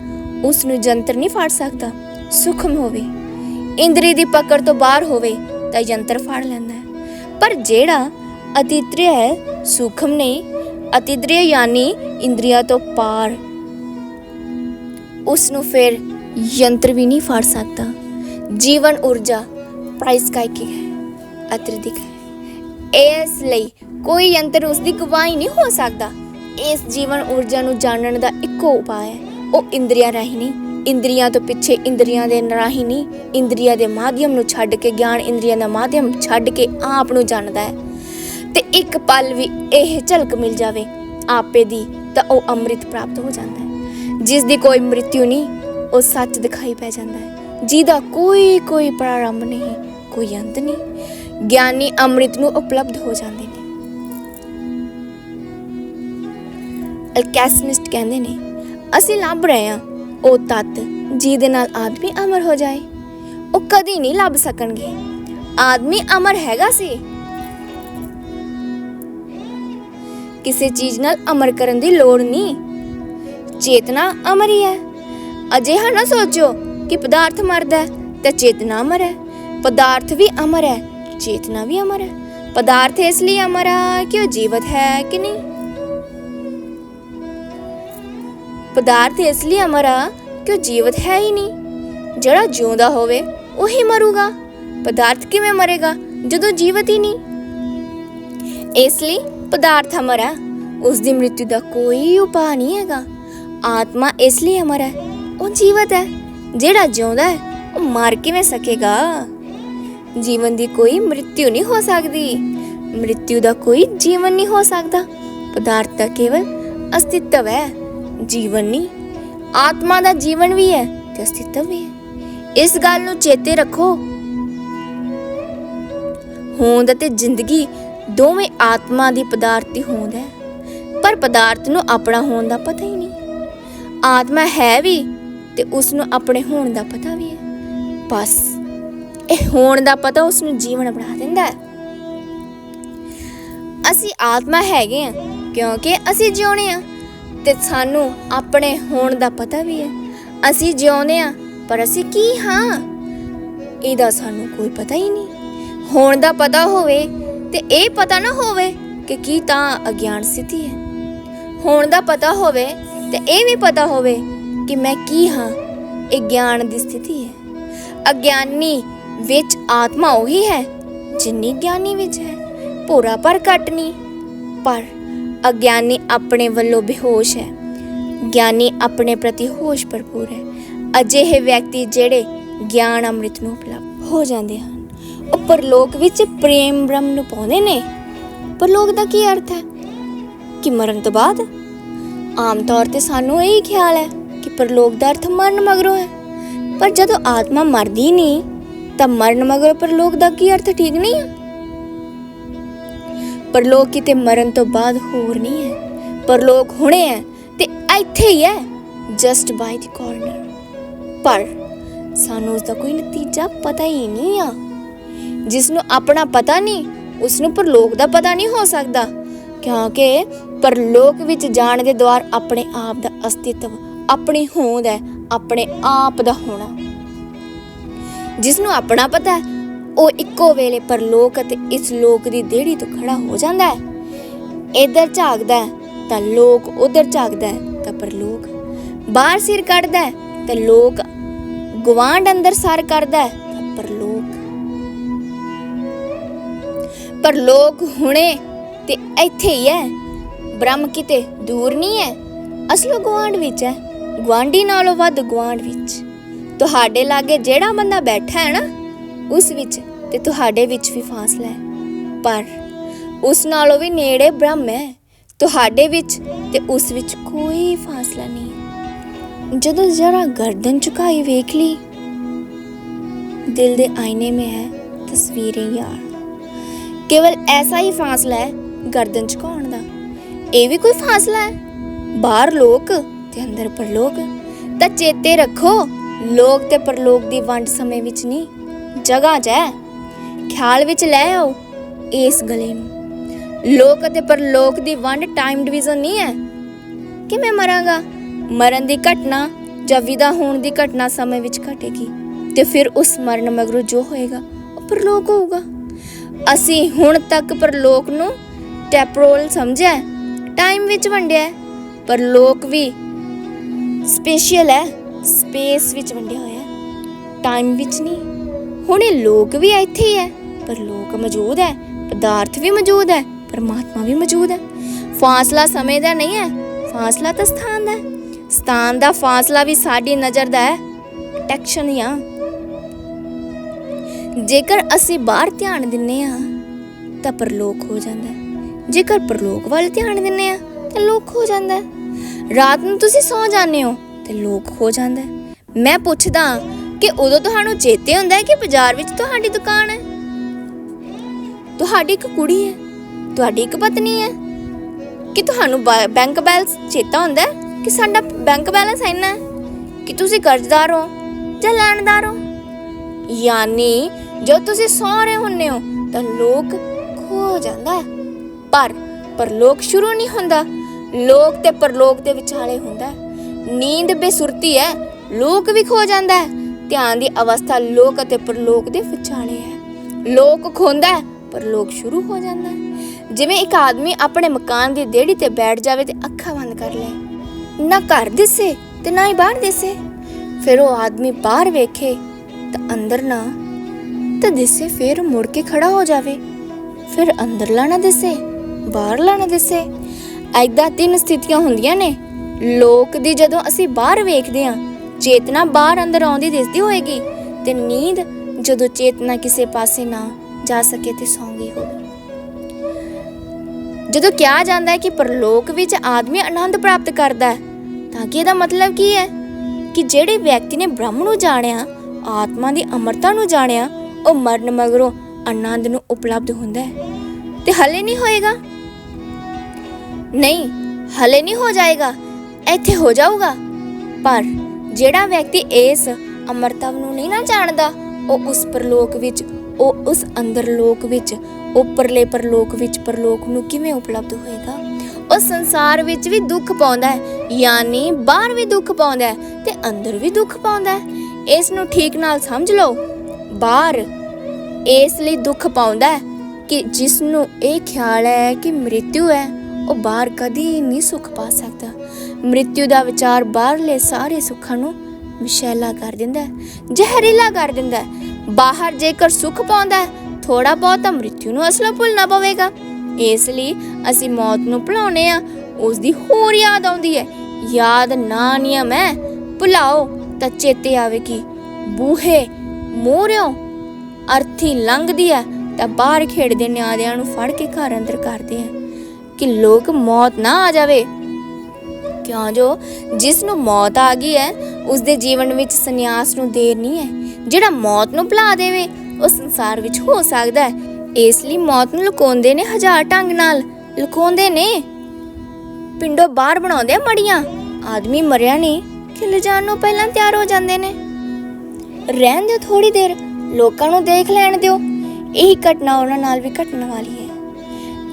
ਉਸ ਨੂੰ ਜੰਤਰ ਨਹੀਂ ਫੜ ਸਕਦਾ। ਸੁਖਮ ਹੋਵੇ। ਇੰਦਰੀ ਦੀ ਪਕੜ ਤੋਂ ਬਾਹਰ ਹੋਵੇ ਤਾਂ ਯੰਤਰ ਫੜ ਲੈਂਦਾ ਹੈ। ਪਰ ਜਿਹੜਾ ਅਤਿਤ੍ਰਿਯ ਹੈ, ਸੁਖਮ ਨਹੀਂ ਅਤਿਤ੍ਰਿਯ ਯਾਨੀ ਇੰਦਰੀਆਂ ਤੋਂ ਪਾਰ। ਉਸ ਨੂੰ ਫਿਰ ਯੰਤਰ ਵੀ ਨਹੀਂ ਫੜ ਸਕਦਾ। ਜੀਵਨ ਊਰਜਾ ਪ੍ਰਾਈਸ ਕਾਇਕੀ ਹੈ। ਅਤਿਰਿਕ ਹੈ। ਇਸ ਲਈ ਕੋਈ ਯੰਤਰ ਉਸ ਦੀ ਗਵਾਹੀ ਨਹੀਂ ਹੋ ਸਕਦਾ। ਇਸ ਜੀਵਨ ਊਰਜਾ ਨੂੰ ਜਾਣਨ ਦਾ ਇੱਕੋ ਉਪਾਅ ਹੈ। ਉਹ ਇੰਦਰੀਆਂ ਰਾਹੀਂ ਨਹੀਂ, ਇੰਦਰੀਆਂ ਤੋਂ ਪਿੱਛੇ ਇੰਦਰੀਆਂ ਦੇ ਰਾਹੀਂ ਨਹੀਂ, ਇੰਦਰੀਆਂ ਦੇ ਮਾਧਿਅਮ ਨੂੰ ਛੱਡ ਕੇ, ਗਿਆਨ ਇੰਦਰੀਆਂ ਦਾ ਮਾਧਿਅਮ ਛੱਡ ਕੇ ਆਪ ਨੂੰ ਜਾਣਦਾ ਹੈ। ਤੇ ਇੱਕ ਪਲ ਵੀ ਇਹ ਝਲਕ ਮਿਲ ਜਾਵੇ ਆਪੇ ਦੀ, ਤਾਂ ਉਹ ਅੰਮ੍ਰਿਤ ਪ੍ਰਾਪਤ ਹੋ ਜਾਂਦਾ ਹੈ। ਜਿਸ ਦੀ ਕੋਈ ਮ੍ਰਿਤਿਉ ਨਹੀਂ, ਉਹ ਸੱਚ ਦਿਖਾਈ ਪੈ ਜਾਂਦਾ ਹੈ। ਜਿਹਦਾ ਕੋਈ ਕੋਈ ਪ੍ਰਾਰੰਭ ਨਹੀਂ, ਕੋਈ ਅੰਤ ਨਹੀਂ। ਗਿਆਨੀ ਅੰਮ੍ਰਿਤ ਨੂੰ ਉਪਲਬਧ ਹੋ ਜਾਂਦੇ ਨੇ। ਅਲਕੈਸਮਿਸਟ ਕਹਿੰਦੇ ਨੇ, ਅਸੀਂ ਲੱਭ ਰਹੇ ਹਾਂ। ਉਹ ਤੱਤ ਜਿਹਦੇ ਨਾਲ ਆਦਮੀ ਅਮਰ ਹੋ ਜਾਏ। ਉਹ ਕਦੀ ਨਹੀਂ ਲੱਭ ਸਕਣਗੇ। ਆਦਮੀ ਅਮਰ ਹੈਗਾ ਸੀ। ਕਿਸੇ ਚੀਜ਼ ਨਾਲ ਅਮਰ ਕਰਨ ਦੀ ਲੋੜ ਨਹੀਂ। ਚੇਤਨਾ ਅਮਰ ਹੀ ਹੈ। ਅਜਿਹਾ ਨਾ ਸੋਚੋ ਕਿ ਪਦਾਰਥ ਮਰਦਾ ਹੈ ਤੇ ਚੇਤਨਾ ਅਮਰ ਹੈ। ਪਦਾਰਥ ਵੀ ਅਮਰ ਹੈ। ਚੇਤਨਾ ਵੀ ਅਮਰ ਹੈ? ਪਦਾਰਥ ਇਸ ਲਈ ਅਮਰ ਹੈ ਕਿ ਉਹ ਜੀਵਤ ਹੈ ਕਿ ਨਹੀਂ? ਪਦਾਰਥ ਇਸ ਲਈ ਅਮਰ ਆ ਕਿ ਉਹ ਜੀਵਤ ਹੈ ਹੀ ਨਹੀਂ। ਜਿਹੜਾ ਜਿਉਂਦਾ ਹੋਵੇ, ਉਹੀ ਮਰੂਗਾ। ਪਦਾਰਥ ਕਿਵੇਂ ਮਰੇਗਾ ਜਦੋਂ ਜੀਵਤ ਹੀ ਨਹੀਂ? ਇਸ ਲਈ ਪਦਾਰਥ ਅਮਰ ਹੈ। ਉਸ ਦੀ ਮ੍ਰਿਤਿੂ ਦਾ ਕੋਈ ਉਪਾਅ ਨਹੀਂ ਹੈਗਾ। ਆਤਮਾ ਇਸ ਲਈ ਅਮਰ ਹੈ। ਉਹ ਜੀਵਤ ਹੈ। ਜਿਹੜਾ ਜਿਉਂਦਾ ਹੈ, ਉਹ ਮਰ ਕਿਵੇਂ ਸਕੇਗਾ? ਜੀਵਨ ਦੀ ਕੋਈ ਮ੍ਰਿਤਿਉ ਨਹੀਂ ਹੋ ਸਕਦੀ। ਮ੍ਰਿਤਿਉ ਦਾ ਕੋਈ ਜੀਵਨ ਨਹੀਂ ਹੋ ਸਕਦਾ। ਪਦਾਰਥ ਦਾ ਕੇਵਲ ਅਸਤਿਤਵ ਹੈ। ਜੀਵਨ ਨਹੀਂ, ਆਤਮਾ ਦਾ ਜੀਵਨ ਵੀ ਹੈ ਤੇ ਅਸਤਿਤਵ ਵੀ ਹੈ। ਇਸ ਗੱਲ ਨੂੰ ਚੇਤੇ ਰੱਖੋ। ਹੋਂਦ ਅਤੇ ਜ਼ਿੰਦਗੀ ਦੋਵੇਂ ਆਤਮਾ ਦੀ ਪਦਾਰਥ ਦੀ ਹੋਂਦ ਹੈ। ਪਰ ਪਦਾਰਥ ਨੂੰ ਆਪਣਾ ਹੋਣ ਦਾ ਪਤਾ ਹੀ ਨਹੀਂ। ਆਤਮਾ ਹੈ ਵੀ ਤੇ ਉਸ ਨੂੰ ਆਪਣੇ ਹੋਣ ਦਾ ਪਤਾ ਵੀ ਹੈ। ਬਸ। ਇਹ ਹੋਣ ਦਾ ਪਤਾ ਉਸ ਨੂੰ ਜੀਵਨ ਬਣਾ ਦਿੰਦਾ ਹੈ। ਅਸੀਂ ਆਤਮਾ ਹੈਗੇ ਆ ਕਿਉਂਕਿ ਅਸੀਂ ਜਿਉਣੇ ਆ ਤੇ ਸਾਨੂੰ ਆਪਣੇ ਹੋਣ ਦਾ ਪਤਾ ਵੀ ਹੈ। ਅਸੀਂ ਜਿਉਂਦੇ ਆ ਪਰ ਅਸੀਂ ਕੀ ਹਾਂ? ਇਹਦਾ ਸਾਨੂੰ ਕੋਈ ਪਤਾ ਹੀ ਨਹੀਂ। ਹੋਣ ਦਾ ਪਤਾ ਹੋਵੇ ਤੇ ਇਹ ਪਤਾ ਨਾ ਹੋਵੇ ਕਿ ਕੀ ਤਾਂ ਅਗਿਆਨ ਸਥਿਤੀ ਹੈ। ਹੋਣ ਦਾ ਪਤਾ ਹੋਵੇ ਤੇ ਇਹ ਵੀ ਪਤਾ ਹੋਵੇ ਕਿ ਮੈਂ ਕੀ ਹਾਂ। ਇਹ ਗਿਆਨ ਦੀ ਸਥਿਤੀ ਹੈ। ਅਗਿਆਨੀ ਵਿੱਚ ਆਤਮਾ ਉਹੀ ਹੈ, ਜਿੰਨੀ ਗਿਆਨੀ ਵਿੱਚ ਹੈ ਪੂਰਾ ਪਰ ਘੱਟ ਨਹੀਂ। ਪਰ ਅਗਿਆਨੀ ਆਪਣੇ ਵੱਲੋਂ ਬੇਹੋਸ਼ ਹੈ। ਗਿਆਨੀ ਆਪਣੇ ਪ੍ਰਤੀ ਹੋਸ਼ ਭਰਪੂਰ ਹੈ। ਅਜਿਹੇ ਵਿਅਕਤੀ ਜਿਹੜੇ ਗਿਆਨ ਅੰਮ੍ਰਿਤ ਨੂੰ ਉਪਲਬਧ ਹੋ ਜਾਂਦੇ ਹਨ। ਉਹ ਪਰਲੋਕ ਵਿੱਚ ਪ੍ਰੇਮ ਬ੍ਰਹਮ ਨੂੰ ਪਾਉਂਦੇ ਨੇ। ਪਰਲੋਕ ਦਾ ਕੀ ਅਰਥ ਹੈ? ਕਿ ਮਰਨ ਤੋਂ ਬਾਅਦ? ਆਮ ਤੌਰ ਤੇ ਸਾਨੂੰ ਇਹੀ ਖਿਆਲ ਹੈ ਕਿ ਪਰਲੋਕ ਦਾ ਅਰਥ ਮਰਨ ਮਗਰੋਂ ਹੈ। ਪਰ ਜਦੋਂ ਆਤਮਾ ਮਰਦੀ ਨਹੀਂ ਤਾਂ ਮਰਨ ਮਗਰੋਂ ਪਰਲੋਕ ਦਾ ਕੀ ਅਰਥ ਠੀਕ ਨਹੀਂ ਹੈ ਪਰਲੋਕ ਕਿਤੇ ਮਰਨ ਤੋਂ ਬਾਅਦ ਹੋਰ ਨਹੀਂ ਹੈ। ਪਰਲੋਕ ਹੁਣੇ ਹੈ ਤੇ ਇੱਥੇ ਹੀ ਹੈ ਜਸਟ ਬਾਈ ਦੀ ਕਾਰਨਰ ਪਰ ਸਾਨੂੰ ਉਸ ਦਾ ਕੋਈ ਨਤੀਜਾ ਪਤਾ ਹੀ ਨਹੀਂ ਆ। ਜਿਸ ਨੂੰ ਆਪਣਾ ਪਤਾ ਨਹੀਂ ਉਸ ਨੂੰ ਪਰਲੋਕ ਦਾ ਪਤਾ ਨਹੀਂ ਹੋ ਸਕਦਾ। ਕਿਉਂਕਿ ਪਰਲੋਕ ਵਿੱਚ ਜਾਣ ਦੇ ਦੁਆਰ ਆਪਣੇ ਆਪ ਦਾ ਅਸਤਿਤਵ, ਆਪਣੀ ਹੋਂਦ ਹੈ, ਆਪਣੇ ਆਪ ਦਾ ਹੋਣਾ। ਜਿਸ ਨੂੰ ਆਪਣਾ ਪਤਾ ਹੈ, ਉਹ ਇੱਕੋ ਵੇਲੇ ਪਰਲੋਕ ਅਤੇ ਇਸ ਲੋਕ ਦੀ ਦੇੜੀ ਤੋਂ ਖੜਾ ਹੋ ਜਾਂਦਾ ਹੈ। ਇਧਰ ਝਾਕਦਾ ਹੈ, ਤਾਂ ਲੋਕ ਉਧਰ ਝਾਕਦਾ ਹੈ, ਤਾਂ ਪਰਲੋਕ। ਬਾਹਰ ਸਿਰ ਕੱਢਦਾ ਹੈ, ਤੇ ਲੋਕ ਗਵਾਂਡ ਅੰਦਰ ਸਾਰ ਕਰਦਾ ਹੈ, ਤਾਂ ਪਰਲੋਕ। ਪਰ ਲੋਕ ਹੁਣੇ ਤੇ ਇੱਥੇ ਹੀ ਹੈ। ਬ੍ਰਹਮ ਕਿਤੇ ਦੂਰ ਨਹੀਂ ਹੈ। ਅਸਲ ਗਵਾਂਡ ਵਿੱਚ ਹੈ। ਗਵਾਂਡੀ ਨਾਲੋਂ ਵੱਧ ਗਵਾਂਡ ਵਿੱਚ। ਤੁਹਾਡੇ ਲਾਗੇ ਜਿਹੜਾ ਬੰਦਾ ਬੈਠਾ ਹੈ ਨਾ, ਉਸ ਵਿੱਚ ਤੇ ਤੁਹਾਡੇ ਵਿੱਚ ਵੀ ਫਾਸਲਾ ਹੈ ਪਰ ਉਸ ਨਾਲੋਂ ਵੀ ਨੇੜੇ ਬ੍ਰਹਮ ਹੈ। ਤੁਹਾਡੇ ਵਿੱਚ ਤੇ ਉਸ ਵਿੱਚ ਕੋਈ ਫਾਸਲਾ ਨਹੀਂ। ਜਦੋਂ ਜ਼ਰਾ ਗਰਦਨ ਝੁਕਾਈ ਵੇਖ ਲਈ, ਦਿਲ ਦੇ ਆਇਨੇ ਮੇਂ ਹੈ ਤਸਵੀਰਾਂ ਯਾਰ। ਕੇਵਲ ਐਸਾ ਹੀ ਫਾਸਲਾ ਹੈ ਗਰਦਨ ਝੁਕਾਉਣ ਦਾ। ਇਹ ਵੀ ਕੋਈ ਫਾਸਲਾ ਹੈ ਬਾਹਰ ਲੋਕ ਤੇ ਅੰਦਰ ਪਰ ਲੋਕ ਤਾਂ ਚੇਤੇ ਰੱਖੋ ਲੋਕ ਤੇ ਪਰਲੋਕ ਦੀ ਵੰਡ ਸਮੇਂ ਵਿੱਚ ਨਹੀਂ, ਜਗ੍ਹਾ 'ਚ ਹੈ। ਖਿਆਲ ਵਿੱਚ ਲੈ ਆਓ ਇਸ ਗਲੇ ਨੂੰ। ਲੋਕ ਅਤੇ ਪਰਲੋਕ ਦੀ ਵੰਡ ਟਾਈਮ ਡਿਵੀਜ਼ਨ ਨਹੀਂ ਹੈ। ਕਿ ਮੈਂ ਮਰਾਂਗਾ? ਮਰਨ ਦੀ ਘਟਨਾ ਜਾਂ ਵਿਦਾ ਹੋਣ ਦੀ ਘਟਨਾ ਸਮੇਂ ਵਿੱਚ ਘਟੇਗੀ ਤੇ ਫਿਰ ਉਸ ਮਰਨ ਮਗਰੋਂ ਜੋ ਹੋਏਗਾ, ਉਹ ਪਰਲੋਕ ਹੋਊਗਾ। ਅਸੀਂ ਹੁਣ ਤੱਕ ਪਰਲੋਕ ਨੂੰ ਟੈਪਰੋਲ ਸਮਝਿਆ ਟਾਈਮ ਵਿੱਚ ਵੰਡਿਆ ਪਰ ਲੋਕ ਵੀ ਸਪੈਸ਼ੀਅਲ ਹੈ। ਸਪੇਸ ਵਿੱਚ ਵੰਡਿਆ ਹੋਇਆ ਹੈ। ਟਾਈਮ ਵਿੱਚ ਨਹੀਂ। ਹੁਣ ਇਹ ਲੋਕ ਵੀ ਇੱਥੇ ਹੀ ਹੈ। ਪਰ ਲੋਕ ਮੌਜੂਦ ਹੈ। ਪਦਾਰਥ ਵੀ ਮੌਜੂਦ ਹੈ। ਪਰਮਾਤਮਾ ਵੀ ਮੌਜੂਦ ਹੈ। ਫਾਸਲਾ ਸਮੇਂ ਦਾ ਨਹੀਂ ਹੈ। ਫਾਸਲਾ ਤਾਂ ਸਥਾਨ ਦਾ ਹੈ। ਸਥਾਨ ਦਾ ਫਾਸਲਾ ਵੀ ਸਾਡੀ ਨਜ਼ਰ ਦਾ ਹੈ। ਟੈਕਸ਼ਨ ਆ ਜੇਕਰ ਅਸੀਂ ਬਾਹਰ ਧਿਆਨ ਦਿੰਨੇ ਆ ਤਾਂ ਪਰਲੋਕ ਹੋ ਜਾਂਦਾ ਹੈ। ਜੇਕਰ ਪਰਲੋਕ ਵੱਲ ਧਿਆਨ ਦਿੰਨੇ ਆ ਤਾਂ ਲੋਕ ਹੋ ਜਾਂਦਾ ਹੈ। ਰਾਤ ਨੂੰ ਤੁਸੀਂ ਸੌ ਜਾਂਦੇ ਹੋ। ਤੇ ਲੋਕ ਹੋ ਜਾਂਦਾ ਮੈਂ ਪੁੱਛਦਾ ਕਿ ਉਦੋਂ ਤੁਹਾਨੂੰ ਚੇਤੇ ਹੁੰਦਾ ਹੈ ਕਿ ਬਾਜ਼ਾਰ ਵਿੱਚ ਤੁਹਾਡੀ ਦੁਕਾਨ ਹੈ? ਤੁਹਾਡੀ ਇੱਕ ਕੁੜੀ ਹੈ, ਤੁਹਾਡੀ ਇੱਕ ਪਤਨੀ ਹੈ। ਕਿ ਤੁਹਾਨੂੰ ਬੈਂਕ ਬੈਲੈਂਸ ਚੇਤਾ ਹੁੰਦਾ ਹੈ ਕਿ ਸਾਡਾ ਬੈਂਕ ਬੈਲੈਂਸ ਇੰਨਾ ਹੈ ਕਿ ਤੁਸੀਂ ਕਰਜ਼ਦਾਰ ਹੋ ਜਾਂ ਲੈਣਦਾਰ ਹੋ? ਯਾਨੀ ਜੋ ਤੁਸੀਂ ਸਹੁਰੇ ਰਹੇ ਹੁੰਨੇ ਹੋ, ਤਾਂ ਲੋਕ ਖੋ ਜਾਂਦਾ ਹੈ। ਪਰ ਪਰਲੋਕ ਸ਼ੁਰੂ ਨਹੀਂ ਹੁੰਦਾ। ਲੋਕ ਤੇ ਪਰਲੋਕ ਦੇ ਵਿਚਾਲੇ ਹੁੰਦਾ ਹੈ। ਨੀਂਦ ਬੇਸੁਰਤੀ ਹੈ, ਲੋਕ ਵੀ ਖੋ ਜਾਂਦਾ ਹੈ। ਧਿਆਨ ਦੀ ਅਵਸਥਾ ਲੋਕ ਅਤੇ ਪਰਲੋਕ ਦੇ ਵਿਚਾਲੇ ਹੈ। ਲੋਕ ਖੋਂਦਾ ਹੈ, ਪਰਲੋਕ ਸ਼ੁਰੂ ਹੋ ਜਾਂਦਾ ਹੈ। ਜਿਵੇਂ ਇੱਕ ਆਦਮੀ ਆਪਣੇ ਮਕਾਨ ਦੀ ਦੇੜੀ ਤੇ ਬੈਠ ਜਾਵੇ ਤੇ ਅੱਖਾਂ ਬੰਦ ਕਰ ਲਏ ਨਾ ਘਰ ਦਿਸੇ ਤੇ ਨਾ ਹੀ ਬਾਹਰ ਦਿਸੇ। ਫਿਰ ਉਹ ਆਦਮੀ ਬਾਹਰ ਵੇਖੇ ਤਾਂ ਅੰਦਰ ਨਾ, ਤਾਂ ਦਿਸੇ ਫਿਰ ਮੁੜ ਕੇ ਖੜਾ ਹੋ ਜਾਵੇ। ਫਿਰ ਅੰਦਰ ਨਾ ਦਿਸੇ ਬਾਹਰ ਨਾ ਦਿਸੇ। ਐਦਾਂ ਤਿੰਨ ਸਥਿਤੀਆਂ ਹੁੰਦੀਆਂ ਨੇ। ਲੋਕ ਦੀ ਜਦੋਂ ਅਸੀਂ ਬਾਹਰ ਵੇਖਦੇ ਹਾਂ, ਚੇਤਨਾ ਬਾਹਰ ਅੰਦਰ ਆਉਂਦੀ ਦਿਸਦੀ ਹੋਏਗੀ ਤੇ ਨੀਂਦ ਜਦੋਂ ਚੇਤਨਾ ਕਿਸੇ ਪਾਸੇ ਨਾ ਜਾ ਸਕੇ ਤੇ ਸੌਂ ਹੋਵੇ। ਜਦੋਂ ਕਿਹਾ ਜਾਂਦਾ ਹੈ ਕਿ ਪਰਲੋਕ ਵਿੱਚ ਆਦਮੀ ਆਨੰਦ ਪ੍ਰਾਪਤ ਕਰਦਾ ਹੈ, ਤਾਂ ਕਿ ਇਹਦਾ ਮਤਲਬ ਕੀ ਹੈ? ਕਿ ਜਿਹੜੇ ਵਿਅਕਤੀ ਨੇ ਬ੍ਰਹਮ ਨੂੰ ਜਾਣਿਆ, ਆਤਮਾ ਦੀ ਅਮਰਤਾ ਨੂੰ ਜਾਣਿਆ, ਉਹ ਮਰਨ ਮਗਰੋਂ ਆਨੰਦ ਨੂੰ ਉਪਲਬਧ ਹੁੰਦਾ ਹੈ। ਤੇ ਹਲੇ ਨਹੀਂ ਹੋਏਗਾ? ਨਹੀਂ, ਹਲੇ ਨਹੀਂ ਹੋ ਜਾਏਗਾ। ਇੱਥੇ ਹੋ ਜਾਊਗਾ। ਪਰ ਜਿਹੜਾ ਵਿਅਕਤੀ ਇਸ ਅਮਰਤਾ ਨੂੰ ਨਹੀਂ ਨਾ ਜਾਣਦਾ, ਉਹ ਉਸ ਪਰਲੋਕ ਵਿੱਚ, ਉਹ ਉਸ ਅੰਦਰ ਲੋਕ ਵਿੱਚ ਉੱਪਰਲੇ ਪਰਲੋਕ ਵਿੱਚ, ਪਰਲੋਕ ਨੂੰ ਕਿਵੇਂ ਉਪਲਬਧ ਹੋਏਗਾ? ਉਹ ਸੰਸਾਰ ਵਿੱਚ ਵੀ ਦੁੱਖ ਪਾਉਂਦਾ ਹੈ, ਯਾਨੀ ਬਾਹਰ ਵੀ ਦੁੱਖ ਪਾਉਂਦਾ ਹੈ ਤੇ ਅੰਦਰ ਵੀ ਦੁੱਖ ਪਾਉਂਦਾ ਹੈ। ਇਸ ਨੂੰ ਠੀਕ ਨਾਲ ਸਮਝ ਲਓ। ਬਾਹਰ ਇਸ ਲਈ ਦੁੱਖ ਪਾਉਂਦਾ ਹੈ ਕਿ ਜਿਸ ਨੂੰ ਇਹ ਖਿਆਲ ਹੈ ਕਿ ਮ੍ਰਿਤਿੂ ਹੈ, ਉਹ ਬਾਹਰ ਕਦੀ ਨਹੀਂ ਸੁੱਖ ਪਾ ਸਕਦਾ। ਮ੍ਰਿਤਿੂ ਦਾ ਵਿਚਾਰ ਬਾਹਰਲੇ ਸਾਰੇ ਸੁੱਖਾਂ ਨੂੰ ਵਿਸ਼ੈਲਾ ਕਰ ਦਿੰਦਾ ਹੈ, ਜ਼ਹਿਰੀਲਾ ਕਰ ਦਿੰਦਾ ਹੈ। ਬਾਹਰ ਜੇਕਰ ਸੁੱਖ ਪਾਉਂਦਾ ਹੈ ਥੋੜਾ ਬਹੁਤ ਮ੍ਰਿਤਿਉ ਨੂੰ ਅਸਲੋਂ ਭੁੱਲਣਾ ਪਵੇਗਾ। ਇਸ ਲਈ ਅਸੀਂ ਮੌਤ ਨੂੰ ਭੁਲਾਉਨੇ ਆ ਉਸ ਦੀ ਹੋਰ ਯਾਦ ਆਉਂਦੀ ਹੈ। ਯਾਦ ਨਾ ਨਿਯਮ ਹੈ, ਭੁਲਾਓ ਤਾਂ ਚੇਤੇ ਆਵੇਗੀ ਬੂਹੇ ਮੋਰਿਓ ਅਰਥੀ ਲੰਘਦੀ ਹੈ, ਤਾਂ ਬਾਹਰ ਖੇਡਦੇ ਨਿਆਦਿਆਂ ਨੂੰ ਫੜ ਕੇ ਘਰ ਅੰਦਰ ਕਰਦੇ ਆ ਕਿ ਲੋਕ ਮੌਤ ਨਾ ਆ ਜਾਵੇ ਕਿਉਂ ਜੋ ਜਿਸ ਨੂੰ ਮੌਤ ਆ ਗਈ ਹੈ ਉਸ ਦੇ ਜੀਵਨ ਵਿੱਚ ਸੰਨਿਆਸ ਨੂੰ ਦੇਰ ਨਹੀਂ ਹੈ। ਜਿਹੜਾ ਮੌਤ ਨੂੰ ਭੁਲਾ ਦੇਵੇ, ਉਹ ਸੰਸਾਰ ਵਿੱਚ ਹੋ ਸਕਦਾ ਹੈ। ਇਸ ਲਈ ਮੌਤ ਨੂੰ ਲੁਕਾਉਂਦੇ ਨੇ ਹਜ਼ਾਰ ਢੰਗ ਨਾਲ। ਲੁਕਾਉਂਦੇ ਨੇ। ਪਿੰਡੋਂ ਬਾਹਰ ਬਣਾਉਂਦੇ ਆ ਮੜੀਆਂ। ਆਦਮੀ ਮਰਿਆ ਨਹੀਂ ਕਿ ਲਿਜਾਣ ਨੂੰ ਪਹਿਲਾਂ ਤਿਆਰ ਹੋ ਜਾਂਦੇ ਨੇ। ਰਹਿਣ ਦਿਓ ਥੋੜੀ ਦੇਰ, ਲੋਕਾਂ ਨੂੰ ਦੇਖ ਲੈਣ ਦਿਓ। ਇਹੀ ਘਟਨਾ ਉਹਨਾਂ ਨਾਲ ਵੀ ਘਟਣ ਵਾਲੀ ਹੈ।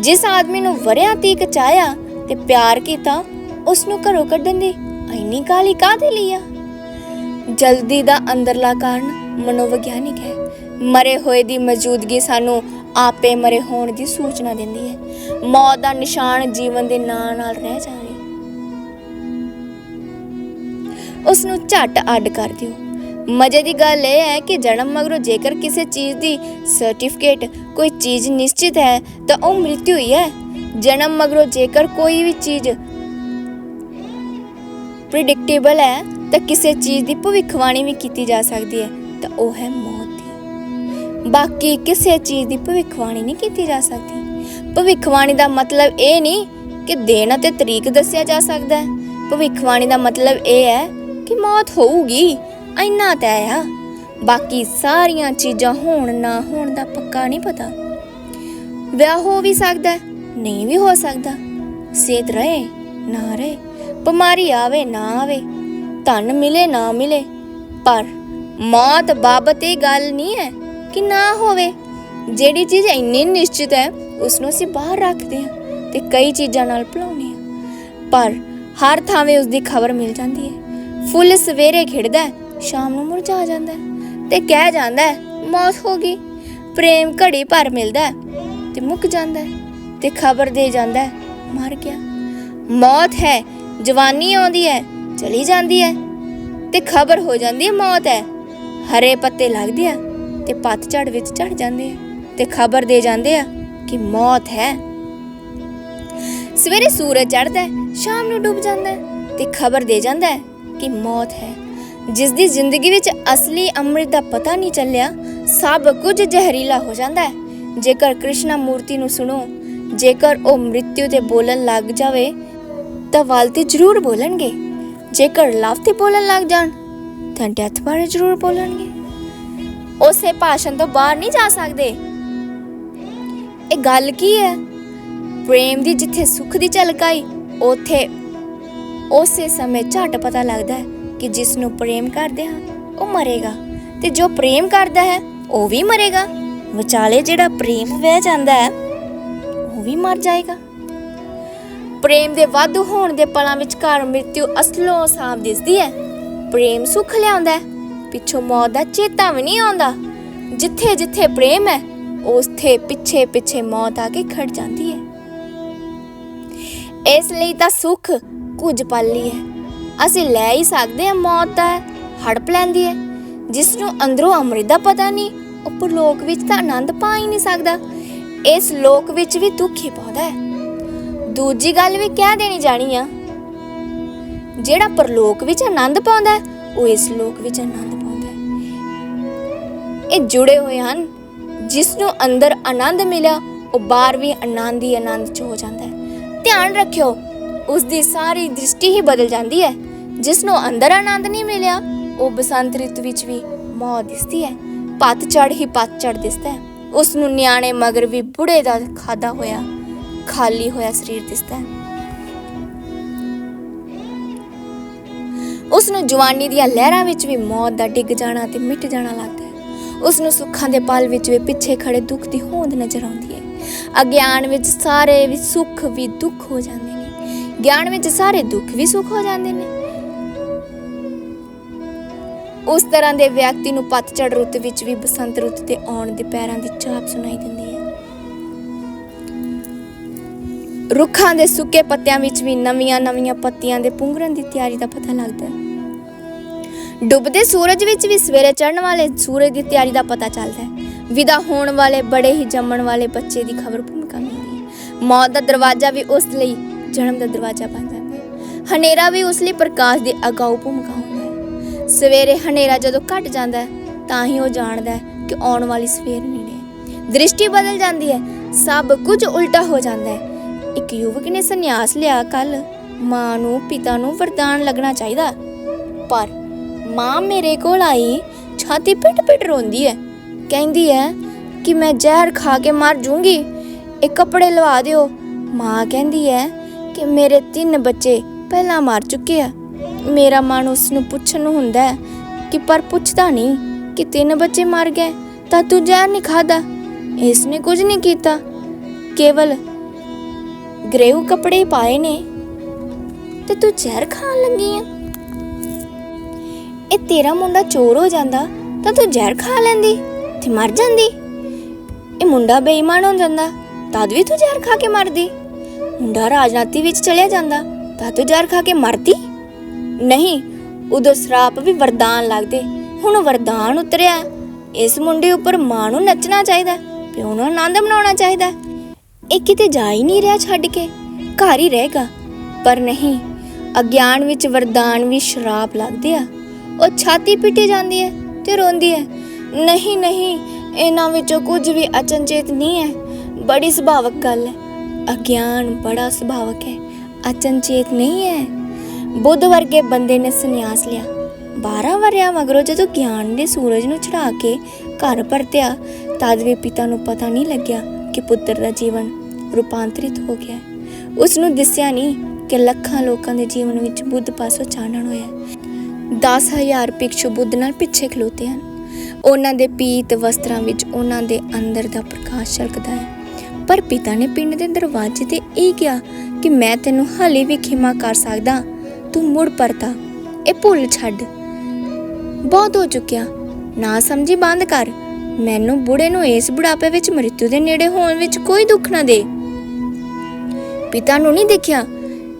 ਜਿਸ ਆਦਮੀ ਨੂੰ ਵਰਿਆਂ, ਤੀਕ ਚਾਹਿਆ ਤੇ ਪਿਆਰ ਕੀਤਾ ਉਸ ਨੂੰ ਘਰੋਂ ਕੱਢਣ ਦੀ ਇੰਨੀ ਕਾਲੀ ਕਾਹਦੇ ਲਈ ਆ? ਜਲਦੀ ਦਾ ਅੰਦਰਲਾ ਕਾਰਨ ਮਨੋਵਿਗਿਆਨਿਕ ਹੈ। ਮਰੇ ਹੋਏ ਦੀ ਮੌਜੂਦਗੀ ਸਾਨੂੰ ਆਪੇ ਮਰੇ ਹੋਣ ਦੀ ਸੂਚਨਾ ਦਿੰਦੀ ਹੈ। ਮੌਤ ਦਾ ਨਿਸ਼ਾਨ ਜੀਵਨ ਦੇ ਨਾਲ ਨਾਲ ਰਹਿ ਜਾਵੇ ਉਸ ਨੂੰ ਝੱਟ ਅੱਡ ਕਰ ਦਿਓ। ਮਜ਼ੇ ਦੀ ਗੱਲ ਇਹ ਹੈ ਕਿ ਜਨਮ ਮਗਰੋਂ ਜੇਕਰ ਕਿਸੇ ਚੀਜ਼ ਦੀ ਸਰਟੀਫਿਕੇਟ ਕੋਈ ਚੀਜ਼ ਨਿਸ਼ਚਿਤ ਹੈ ਤਾਂ ਉਹ ਮ੍ਰਿਤਿੂ ਹੀ ਹੈ। ਜਨਮ ਮਗਰੋਂ ਜੇਕਰ ਕੋਈ ਵੀ ਚੀਜ਼ ਪ੍ਰੈਡਿਕਟੇਬਲ ਹੈ, ਤਾਂ ਕਿਸੇ ਚੀਜ਼ ਦੀ ਭਵਿੱਖਬਾਣੀ ਵੀ ਕੀਤੀ ਜਾ ਸਕਦੀ ਹੈ, ਤਾਂ ਉਹ ਹੈ ਮੌਤ ਦੀ। ਬਾਕੀ ਕਿਸੇ ਚੀਜ਼ ਦੀ ਭਵਿੱਖਬਾਣੀ ਨਹੀਂ ਕੀਤੀ ਜਾ ਸਕਦੀ। ਭਵਿੱਖਬਾਣੀ ਦਾ ਮਤਲਬ ਇਹ ਨਹੀਂ ਕਿ ਦਿਨ ਅਤੇ ਤਰੀਕ ਦੱਸਿਆ ਜਾ ਸਕਦਾ ਹੈ। ਭਵਿੱਖਬਾਣੀ ਦਾ ਮਤਲਬ ਇਹ ਹੈ ਕਿ ਮੌਤ ਹੋਊਗੀ, ਇੰਨਾ ਤੈਅ ਆ। ਬਾਕੀ ਸਾਰੀਆਂ ਚੀਜ਼ਾਂ ਹੋਣ ਨਾ ਹੋਣ ਦਾ ਪੱਕਾ ਨਹੀਂ ਪਤਾ। ਵਿਆਹ ਹੋ ਵੀ ਸਕਦਾ ਨਹੀਂ ਵੀ ਹੋ ਸਕਦਾ। ਸਿਹਤ ਰਹੇ, ਨਾ ਰਹੇ। ਬਿਮਾਰੀ ਆਵੇ, ਨਾ ਆਵੇ, ਧਨ ਮਿਲੇ, ਨਾ ਮਿਲੇ, ਪਰ ਮੌਤ ਬਾਬਤ ਇਹ ਗੱਲ ਨਹੀਂ ਹੈ ਕਿ ਨਾ ਹੋਵੇ। ਜਿਹੜੀ ਚੀਜ਼ ਇੰਨੀ ਨਿਸ਼ਚਿਤ ਹੈ ਉਸ ਨੂੰ ਅਸੀਂ ਬਾਹਰ ਰੱਖਦੇ ਹਾਂ ਤੇ ਕਈ ਚੀਜ਼ਾਂ ਨਾਲ ਭੁਲਾਉਂਦੇ ਹਾਂ। ਪਰ ਹਰ ਥਾਵੇਂ ਉਸ ਦੀ ਖਬਰ ਮਿਲ ਜਾਂਦੀ ਹੈ। ਫੁੱਲ ਸਵੇਰੇ ਖਿੜਦਾ ਸ਼ਾਮ ਨੂੰ ਮੁਰਝਾ ਜਾਂਦਾ ਤੇ ਕਹਿ ਜਾਂਦਾ ਮੌਤ ਹੋ ਗਈ। ਪ੍ਰੇਮ ਘੜੀ ਭਰ ਮਿਲਦਾ ਤੇ ਮੁੱਕ ਜਾਂਦਾ ਤੇ ਖਬਰ ਦੇ ਜਾਂਦਾ ਮਰ ਗਿਆ। ਮੌਤ ਹੈ ਜਵਾਨੀ ਆਉਂਦੀ ਹੈ ਚਲੀ ਜਾਂਦੀ ਹੈ ਤੇ ਖਬਰ ਹੋ ਜਾਂਦੀ ਹੈ ਮੌਤ ਹੈ ਹਰੇ ਪੱਤੇ ਲੱਗਦੇ ਆ ਤੇ ਪਤਝੜ ਵਿੱਚ ਝੜ ਜਾਂਦੇ ਆ ਤੇ ਖਬਰ ਦੇ ਜਾਂਦੇ ਆ ਕਿ ਮੌਤ ਹੈ। ਸਵੇਰੇ ਸੂਰਜ ਚੜ੍ਹਦਾ ਸ਼ਾਮ ਨੂੰ ਡੁੱਬ ਜਾਂਦਾ ਹੈ ਤੇ ਖਬਰ ਦੇ ਜਾਂਦਾ ਕਿ ਮੌਤ ਹੈ। ਜਿਸ ਦੀ ਜ਼ਿੰਦਗੀ ਵਿੱਚ ਅਸਲੀ ਅੰਮ੍ਰਿਤ ਦਾ ਪਤਾ ਨਹੀਂ ਚੱਲਿਆ, ਸਭ ਕੁਝ ਜ਼ਹਿਰੀਲਾ ਹੋ ਜਾਂਦਾ ਹੈ ਜੇਕਰ ਕ੍ਰਿਸ਼ਨਾ ਮੂਰਤੀ ਨੂੰ ਸੁਣੋ, ਜੇਕਰ ਉਹ ਮ੍ਰਿਤਿੂ ਤੇ ਬੋਲਣ ਲੱਗ ਜਾਵੇ ਤਾਂ ਵਾਲ ਜ਼ਰੂਰ ਬੋਲਣਗੇ। ਜੇਕਰ ਲਵ ਤੇ ਬੋਲਣ ਲੱਗ ਜਾਣ ਤਾਂ ਡੈਥ ਬਾਰੇ ਜ਼ਰੂਰ ਬੋਲਣਗੇ। ਉਸੇ ਭਾਸ਼ਣ ਤੋਂ ਬਾਹਰ ਨਹੀਂ ਜਾ ਸਕਦੇ। ਇਹ ਗੱਲ ਕੀ ਹੈ? ਪ੍ਰੇਮ ਦੀ ਜਿੱਥੇ ਸੁੱਖ ਦੀ ਝਲਕ ਆਈ ਉਥੇ ਉਸੇ ਸਮੇਂ ਝਟ ਪਤਾ ਲੱਗਦਾ ਹੈ ਕਿ ਜਿਸ ਨੂੰ ਪ੍ਰੇਮ ਕਰਦੇ ਹਾਂ, ਉਹ ਮਰੇਗਾ। ਤੇ ਜੋ ਪ੍ਰੇਮ ਕਰਦਾ ਹੈ, ਉਹ ਵੀ ਮਰੇਗਾ। ਵਿਚਾਲੇ ਜਿਹੜਾ ਪ੍ਰੇਮ ਵਹਿ ਜਾਂਦਾ ਹੈ, ਉਹ ਵੀ ਮਰ ਜਾਏਗਾ। ਪ੍ਰੇਮ ਦੇ ਵਾਧੂ ਹੋਣ ਦੇ ਪਲਾਂ ਵਿਚਕਾਰ ਮ੍ਰਿਤਿਉ ਅਸਲੋਂ ਸਾਫ਼ ਦਿਸਦੀ ਹੈ। ਪ੍ਰੇਮ ਸੁੱਖ ਲਿਆਉਂਦਾ ਹੈ, ਪਿੱਛੋਂ ਮੌਤ ਦਾ ਚੇਤਾ ਵੀ ਨਹੀਂ ਆਉਂਦਾ। ਜਿੱਥੇ ਜਿੱਥੇ ਪ੍ਰੇਮ ਹੈ, ਉਸਥੇ ਪਿੱਛੇ ਪਿੱਛੇ ਮੌਤ ਆ ਕੇ ਖੜ ਜਾਂਦੀ ਹੈ। ਇਸ ਲਈ ਤਾਂ ਸੁੱਖ ਕੁਝ ਪਲ ਲਈ ਹੈ। ਅਸੀਂ ਲੈ ਹੀ ਸਕਦੇ ਹਾਂ ਮੌਤ ਦਾ ਹੜਪ ਲੈਂਦੀ ਹੈ। ਜਿਸ ਨੂੰ ਅੰਦਰੋਂ ਅੰਮ੍ਰਿਤ ਦਾ ਪਤਾ ਨਹੀਂ, ਉੱਪਰ ਲੋਕ ਵਿੱਚ ਤਾਂ ਆਨੰਦ ਪਾ ਹੀ ਨਹੀਂ ਸਕਦਾ। ਇਸ ਲੋਕ ਵਿੱਚ ਵੀ ਦੁੱਖ ਹੀ ਪਾਉਂਦਾ ਹੈ। ਦੂਜੀ ਗੱਲ ਵੀ ਕਹਿ ਦੇਣੀ ਜਾਣੀ ਆ। ਜਿਹੜਾ ਪਰਲੋਕ ਵਿੱਚ ਆਨੰਦ ਪਾਉਂਦਾ ਹੈ, ਉਹ ਇਸ ਲੋਕ ਵਿੱਚ ਆਨੰਦ ਪਾਉਂਦਾ ਹੈ। ਇਹ ਜੁੜੇ ਹੋਏ ਹਨ ਜਿਸ ਨੂੰ ਅੰਦਰ ਆਨੰਦ ਮਿਲਿਆ ਉਹ ਬਾਹਰ ਵੀ ਆਨੰਦ ਹੀ ਆਨੰਦ ਚ ਹੋ ਜਾਂਦਾ ਹੈ। ਧਿਆਨ ਰੱਖਿਓ ਉਸ ਦੀ ਸਾਰੀ ਦ੍ਰਿਸ਼ਟੀ ਹੀ ਬਦਲ ਜਾਂਦੀ ਹੈ। ਜਿਸ ਨੂੰ ਅੰਦਰ ਆਨੰਦ ਨਹੀਂ ਮਿਲਿਆ ਉਹ ਬਸੰਤ ਰਿਤੂ ਵਿੱਚ ਵੀ ਮੌਤ ਦਿਸਦੀ ਹੈ। ਪਤਝੜ ਹੀ ਪਤਝੜ ਦਿਸਦਾ ਹੈ। ਉਸ ਨੂੰ ਨਿਆਣੇ ਮਗਰ ਵੀ ਬੁੜੇ ਦਾ ਖਾਦਾ ਹੋਇਆ ਖਾਲੀ ਹੋਇਆ ਸਰੀਰ ਦਿਸਦਾ ਹੈ। ਉਸ ਨੂੰ ਜਵਾਨੀ ਦੀਆਂ ਲਹਿਰਾਂ ਵਿੱਚ ਵੀ ਮੌਤ ਦਾ ਡਿੱਗ ਜਾਣਾ ਤੇ ਮਿਟ ਜਾਣਾ ਲੱਗਦਾ ਹੈ। ਉਸ ਨੂੰ ਸੁੱਖਾਂ ਦੇ ਪਲ ਵਿੱਚ ਵੀ ਪਿੱਛੇ ਖੜੇ ਦੁੱਖ ਦੀ ਹੋਂਦ ਨਜ਼ਰ ਆਉਂਦੀ ਹੈ। ਅਗਿਆਨ ਵਿੱਚ ਸਾਰੇ ਵੀ ਸੁੱਖ ਵੀ ਦੁੱਖ ਹੋ ਜਾਂਦੇ ਨੇ। ਗਿਆਨ ਵਿੱਚ ਸਾਰੇ ਦੁੱਖ ਵੀ ਸੁੱਖ ਹੋ ਜਾਂਦੇ ਨੇ। ਉਸ ਤਰ੍ਹਾਂ ਦੇ ਵਿਅਕਤੀ ਨੂੰ ਪਤਝੜ ਰੁੱਤ ਵਿੱਚ ਵੀ ਬਸੰਤ ਰੁੱਤ ਦੇ ਆਉਣ ਦੇ ਪੈਰਾਂ ਦੀ ਚਾਪ ਸੁਣਾਈ ਦਿੰਦੀ ਹੈ। ਰੁੱਖਾਂ ਦੇ ਸੁੱਕੇ ਪੱਤਿਆਂ ਵਿੱਚ ਵੀ ਨਵੀਆਂ-ਨਵੀਆਂ ਪੱਤੀਆਂ ਦੇ ਪੁੰਗਰਨ ਦੀ ਤਿਆਰੀ ਦਾ ਪਤਾ ਲੱਗਦਾ ਹੈ। ਡੁੱਬਦੇ ਸੂਰਜ ਵਿੱਚ ਵੀ ਸਵੇਰੇ ਚੜ੍ਹਨ ਵਾਲੇ ਸੂਰਜ ਦੀ ਤਿਆਰੀ ਦਾ ਪਤਾ ਚੱਲਦਾ ਹੈ। ਵਿਦਾ ਹੋਣ ਵਾਲੇ, ਬੜੇ ਹੀ ਜੰਮਣ ਵਾਲੇ ਬੱਚੇ ਦੀ ਖਬਰ ਭੂਮਿਕਾ ਮਿਲਦੀ ਹੈ। ਮੌਤ ਦਾ ਦਰਵਾਜ਼ਾ ਵੀ ਉਸ ਲਈ ਜਨਮ ਦਾ ਦਰਵਾਜ਼ਾ ਬਣ ਜਾਂਦਾ ਹੈ। ਹਨੇਰਾ ਵੀ ਉਸ ਲਈ ਪ੍ਰਕਾਸ਼ ਦੀ ਅਗਾਊ ਭੂਮਿਕਾ ਹੁੰਦਾ ਹੈ। ਸਵੇਰੇ ਹਨੇਰਾ ਜਦੋਂ ਘਟ ਜਾਂਦਾ ਹੈ, ਤਾਂ ਹੀ ਉਹ ਜਾਣਦਾ ਹੈ ਕਿ ਆਉਣ ਵਾਲੀ ਸਵੇਰ ਨੇੜੇ ਹੈ। ਦ੍ਰਿਸ਼ਟੀ ਬਦਲ ਜਾਂਦੀ ਹੈ। ਸਭ ਕੁਝ ਉਲਟਾ ਹੋ ਜਾਂਦਾ ਹੈ। ਇੱਕ ਯੁਵਕ ਨੇ ਸੰਨਿਆਸ ਲਿਆ ਕੱਲ। ਮਾਂ ਨੂੰ, ਪਿਤਾ ਨੂੰ ਵਰਦਾਨ ਲੱਗਣਾ ਚਾਹੀਦਾ। ਪਰ ਮਾਂ ਮੇਰੇ ਕੋਲ ਆਈ, ਛਾਤੀ ਪਿੱਟ ਪਿੱਟ ਰੋਂਦੀ ਹੈ ਕਹਿੰਦੀ ਹੈ ਕਿ ਮੈਂ ਜ਼ਹਿਰ ਖਾ ਕੇ ਮਰ ਜੂੰਗੀ। ਇਹ ਕੱਪੜੇ ਲਵਾ ਦਿਓ। ਮਾਂ ਕਹਿੰਦੀ ਹੈ ਕਿ ਮੇਰੇ ਤਿੰਨ ਬੱਚੇ ਪਹਿਲਾਂ ਮਰ ਚੁੱਕੇ ਆ। ਮੇਰਾ ਮਨ ਉਸ ਨੂੰ ਪੁੱਛਣ ਨੂੰ ਹੁੰਦਾ ਹੈ ਕਿ ਪਰ ਪੁੱਛਦਾ ਨਹੀਂ ਕਿ ਤਿੰਨ ਬੱਚੇ ਮਰ ਗਏ ਤਾਂ ਤੂੰ ਜ਼ਹਿਰ ਨਹੀਂ ਖਾਦਾ ਇਸ ਨੇ ਕੁਝ ਨਹੀਂ ਕੀਤਾ। ਕੇਵਲ ਗ੍ਰੇਉ ਕੱਪੜੇ ਪਾਏ ਨੇ ਤੇ ਤੂੰ ਜ਼ਹਿਰ ਖਾਣ ਲੱਗੀ ਆ। ਇਹ ਤੇਰਾ ਮੁੰਡਾ ਚੋਰ ਹੋ ਜਾਂਦਾ ਤਾਂ ਤੂੰ ਜ਼ਹਿਰ ਖਾ ਲੈਂਦੀ ਤੇ ਮਰ ਜਾਂਦੀ। ਇਹ ਮੁੰਡਾ ਬੇਈਮਾਨ ਹੋ ਜਾਂਦਾ ਤਦ ਵੀ ਤੂੰ ਜ਼ਹਿਰ ਖਾ ਕੇ ਮਰਦੀ। ਮੁੰਡਾ ਰਾਜਨਾਤੀ ਵਿੱਚ ਚਲਿਆ ਜਾਂਦਾ ਤਾਂ ਤੂੰ ਜ਼ਹਿਰ ਖਾ ਕੇ ਮਰਦੀ। ਨਹੀਂ, ਉਦੋਂ ਸਰਾਪ ਵੀ ਵਰਦਾਨ ਲੱਗਦੇ, ਹੁਣ ਵਰਦਾਨ ਉਤਰਿਆ। ਇਸ ਮੁੰਡੇ ਉੱਪਰ ਮਾਂ ਨੂੰ ਨੱਚਣਾ ਚਾਹੀਦਾ, ਪਿਓ ਨੂੰ ਆਨੰਦ ਮਨਾਉਣਾ ਚਾਹੀਦਾ। ਇਹ ਕਿਤੇ ਜਾ ਹੀ ਨਹੀਂ ਰਿਹਾ ਛੱਡ ਕੇ। ਘਰ ਹੀ ਰਹੇਗਾ ਪਰ ਨਹੀਂ, ਅਗਿਆਨ ਵਿੱਚ ਵਰਦਾਨ ਵੀ ਸ਼ਰਾਪ ਲੱਗਦੇ ਆ। ਉਹ ਛਾਤੀ ਪਿੱਟੀ ਜਾਂਦੀ ਹੈ ਤੇ ਰੋਂਦੀ ਹੈ ਨਹੀਂ ਨਹੀਂ, ਇਹਨਾਂ ਵਿੱਚੋਂ ਕੁਝ ਵੀ ਅਚਨਚੇਤ ਨਹੀਂ ਹੈ ਬੜੀ ਸੁਭਾਵਕ ਗੱਲ ਹੈ ਅਗਿਆਨ ਬੜਾ ਸੁਭਾਵਕ ਹੈ ਅਚਨਚੇਤ ਨਹੀਂ ਹੈ ਬੁੱਧ ਵਰਗੇ ਬੰਦੇ ਨੇ ਸੰਨਿਆਸ ਲਿਆ। 12 ਵਰਿਆਂ ਮਗਰੋਂ ਜਦੋਂ ਗਿਆਨ ਦੇ ਸੂਰਜ ਨੂੰ ਚੜਾ ਕੇ ਘਰ ਪਰਤਿਆ, ਤਦ ਵੀ ਪਿਤਾ ਨੂੰ ਪਤਾ ਨਹੀਂ ਲੱਗਿਆ ਕਿ ਪੁੱਤਰ ਦਾ ਜੀਵਨ ਰੂਪਾਂਤਰਿਤ ਹੋ ਗਿਆ ਉਸ ਨੂੰ ਦਿਸਿਆ ਨਹੀਂ ਕਿ ਲੱਖਾਂ ਲੋਕਾਂ ਦੇ ਜੀਵਨ ਵਿੱਚ ਬੁੱਧ ਪਾਸੋਂ ਚਾਨਣ ਹੋਇਆ 10000 ਭਿਕਸ਼ੂ ਬੁੱਧ ਨਾਲ ਪਿੱਛੇ ਖਲੋਤੇ ਹਨ। ਉਹਨਾਂ ਦੇ ਪੀਤ ਵਸਤਰਾਂ ਵਿੱਚ ਉਹਨਾਂ ਦੇ ਅੰਦਰ ਦਾ ਪ੍ਰਕਾਸ਼ ਝਲਕਦਾ ਹੈ। ਪਰ ਪਿਤਾ ਨੇ ਪਿੰਡ ਦੇ ਦਰਵਾਜ਼ੇ ਤੇ ਇਹ ਕਿਹਾ ਕਿ ਮੈਂ ਤੈਨੂੰ ਹਾਲੇ ਵੀ ਖਿਮਾ ਕਰ ਸਕਦਾ। ਤੂੰ ਮੁੜ ਪਰਤਾ। ਇਹ ਭੁੱਲ ਛੱਡ। ਬਹੁਤ ਹੋ ਚੁੱਕਿਆ। ਨਾ ਸਮਝੀ ਬੰਦ ਕਰ। ਮੈਨੂੰ ਬੁੜੇ ਨੂੰ ਇਸ ਬੁਢਾਪੇ ਵਿੱਚ ਮ੍ਰਿਤੂ ਦੇ ਨੇੜੇ ਹੋਣ ਵਿੱਚ ਕੋਈ ਦੁੱਖ ਨਾ ਦੇ। ਪਿਤਾ ਨੂੰ ਨਹੀਂ ਦੇਖਿਆ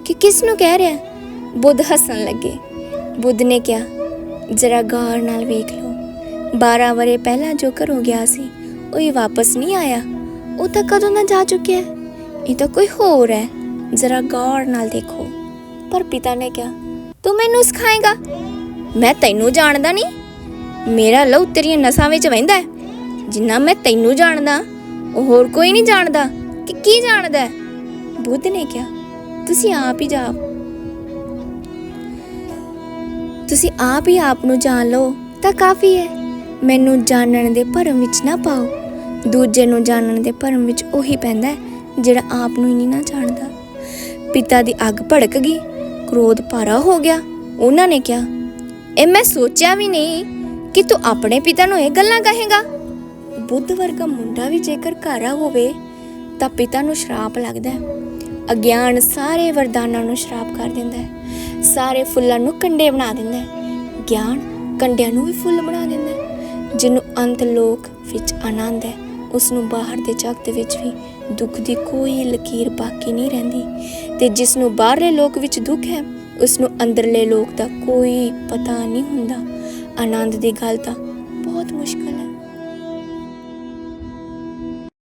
ਕਿ ਕਿਸ ਨੂੰ ਕਹਿ ਰਿਹਾ। ਬੁੱਧ ਹੱਸਣ ਲੱਗੇ। ਬੁੱਧ ਨੇ ਕਿਹਾ, ਜਰਾ ਗੌਰ ਨਾਲ ਵੇਖ ਲਓ। 12 ਵਰੇ ਪਹਿਲਾਂ ਜੋ ਘਰੋਂ ਗਿਆ ਸੀ, ਉਹ ਹੀ ਵਾਪਸ ਨਹੀਂ ਆਇਆ। ਉਹ ਤਾਂ ਕਦੋਂ ਨਾ ਜਾ ਚੁੱਕਿਆ ਹੈ? ਇਹ ਤਾਂ ਕੋਈ ਹੋਰ ਹੈ। ਜਰਾ ਗੌਰ ਨਾਲ ਦੇਖੋ। ਪਰ ਪਿਤਾ ਨੇ ਕਿਹਾ, ਤੂੰ ਮੈਨੂੰ ਸਿਖਾਏਗਾ? ਮੈਂ ਤੈਨੂੰ ਜਾਣਦਾ ਨਹੀਂ। ਮੇਰਾ ਲਹੂ ਤੇਰੀਆਂ ਨਸਾਂ ਵਿੱਚ ਵਹਿੰਦਾ ਹੈ। ਜਿੰਨਾ ਮੈਂ ਤੈਨੂੰ ਜਾਣਦਾ, ਉਹ ਹੋਰ ਕੋਈ ਨਹੀਂ ਜਾਣਦਾ। ਕਿ ਕੀ ਜਾਣਦਾ ਹੈ? ਬੁੱਧ ਨੇ ਕਿਹਾ, ਤੁਸੀਂ ਆਪ ਹੀ ਜਾਓ ਤੁਸੀਂ ਆਪ ਹੀ ਆਪ ਨੂੰ ਜਾਣ ਲਓ, ਤਾਂ ਕਾਫੀ ਹੈ। ਮੈਨੂੰ ਜਾਣਨ ਦੇ ਭਰਮ ਵਿੱਚ ਨਾ ਪਾਓ। ਦੂਜੇ ਨੂੰ ਜਾਣਨ ਦੇ ਭਰਮ ਵਿੱਚ ਉਹੀ ਪੈਂਦਾ ਹੈ, ਜਿਹੜਾ ਆਪ ਨੂੰ ਹੀ ਨਹੀਂ ਨਾ ਜਾਣਦਾ। ਪਿਤਾ ਦੀ ਅੱਗ ਭੜਕ ਗਈ, ਕ੍ਰੋਧ ਭਾਰਾ ਹੋ ਗਿਆ। ਉਹਨਾਂ ਨੇ ਕਿਹਾ, ਇਹ ਮੈਂ ਸੋਚਿਆ ਵੀ ਨਹੀਂ ਕਿ ਤੂੰ ਆਪਣੇ ਪਿਤਾ ਨੂੰ ਇਹ ਗੱਲਾਂ ਕਹੇਗਾ। ਬੁੱਧ ਵਰਗਾ ਮੁੰਡਾ ਵੀ ਜੇਕਰ ਘਰ ਆ ਹੋਵੇ, ਤਾਂ ਪਿਤਾ ਨੂੰ ਸ਼ਰਾਪ ਲੱਗਦਾ ਹੈ। ਅਗਿਆਨ ਸਾਰੇ ਵਰਦਾਨਾਂ ਨੂੰ ਸ਼ਰਾਪ ਕਰ ਦਿੰਦਾ ਹੈ। ਸਾਰੇ ਫੁੱਲਾਂ ਨੂੰ ਕੰਡੇ ਬਣਾ ਦਿੰਦਾ ਹੈ। ਗਿਆਨ ਕੰਡਿਆਂ ਨੂੰ ਵੀ ਫੁੱਲ ਬਣਾ ਦਿੰਦਾ ਹੈ। ਜਿਹਨੂੰ ਅੰਤ ਲੋਕ ਵਿੱਚ ਆਨੰਦ ਹੈ ਉਸ ਨੂੰ ਬਾਹਰ ਦੇ ਜਗਤ ਵਿੱਚ ਵੀ ਦੁੱਖ ਦੀ ਕੋਈ ਲਕੀਰ ਬਾਕੀ ਨਹੀਂ ਰਹਿੰਦੀ। ਤੇ ਜਿਸ ਨੂੰ ਬਾਹਰਲੇ ਲੋਕ ਵਿੱਚ ਦੁੱਖ ਹੈ ਉਸ ਨੂੰ ਅੰਦਰਲੇ ਲੋਕ ਦਾ ਕੋਈ ਪਤਾ ਨਹੀਂ ਹੁੰਦਾ। ਆਨੰਦ ਦੀ ਗੱਲ ਤਾਂ ਬਹੁਤ ਮੁਸ਼ਕਲ ਹੈ।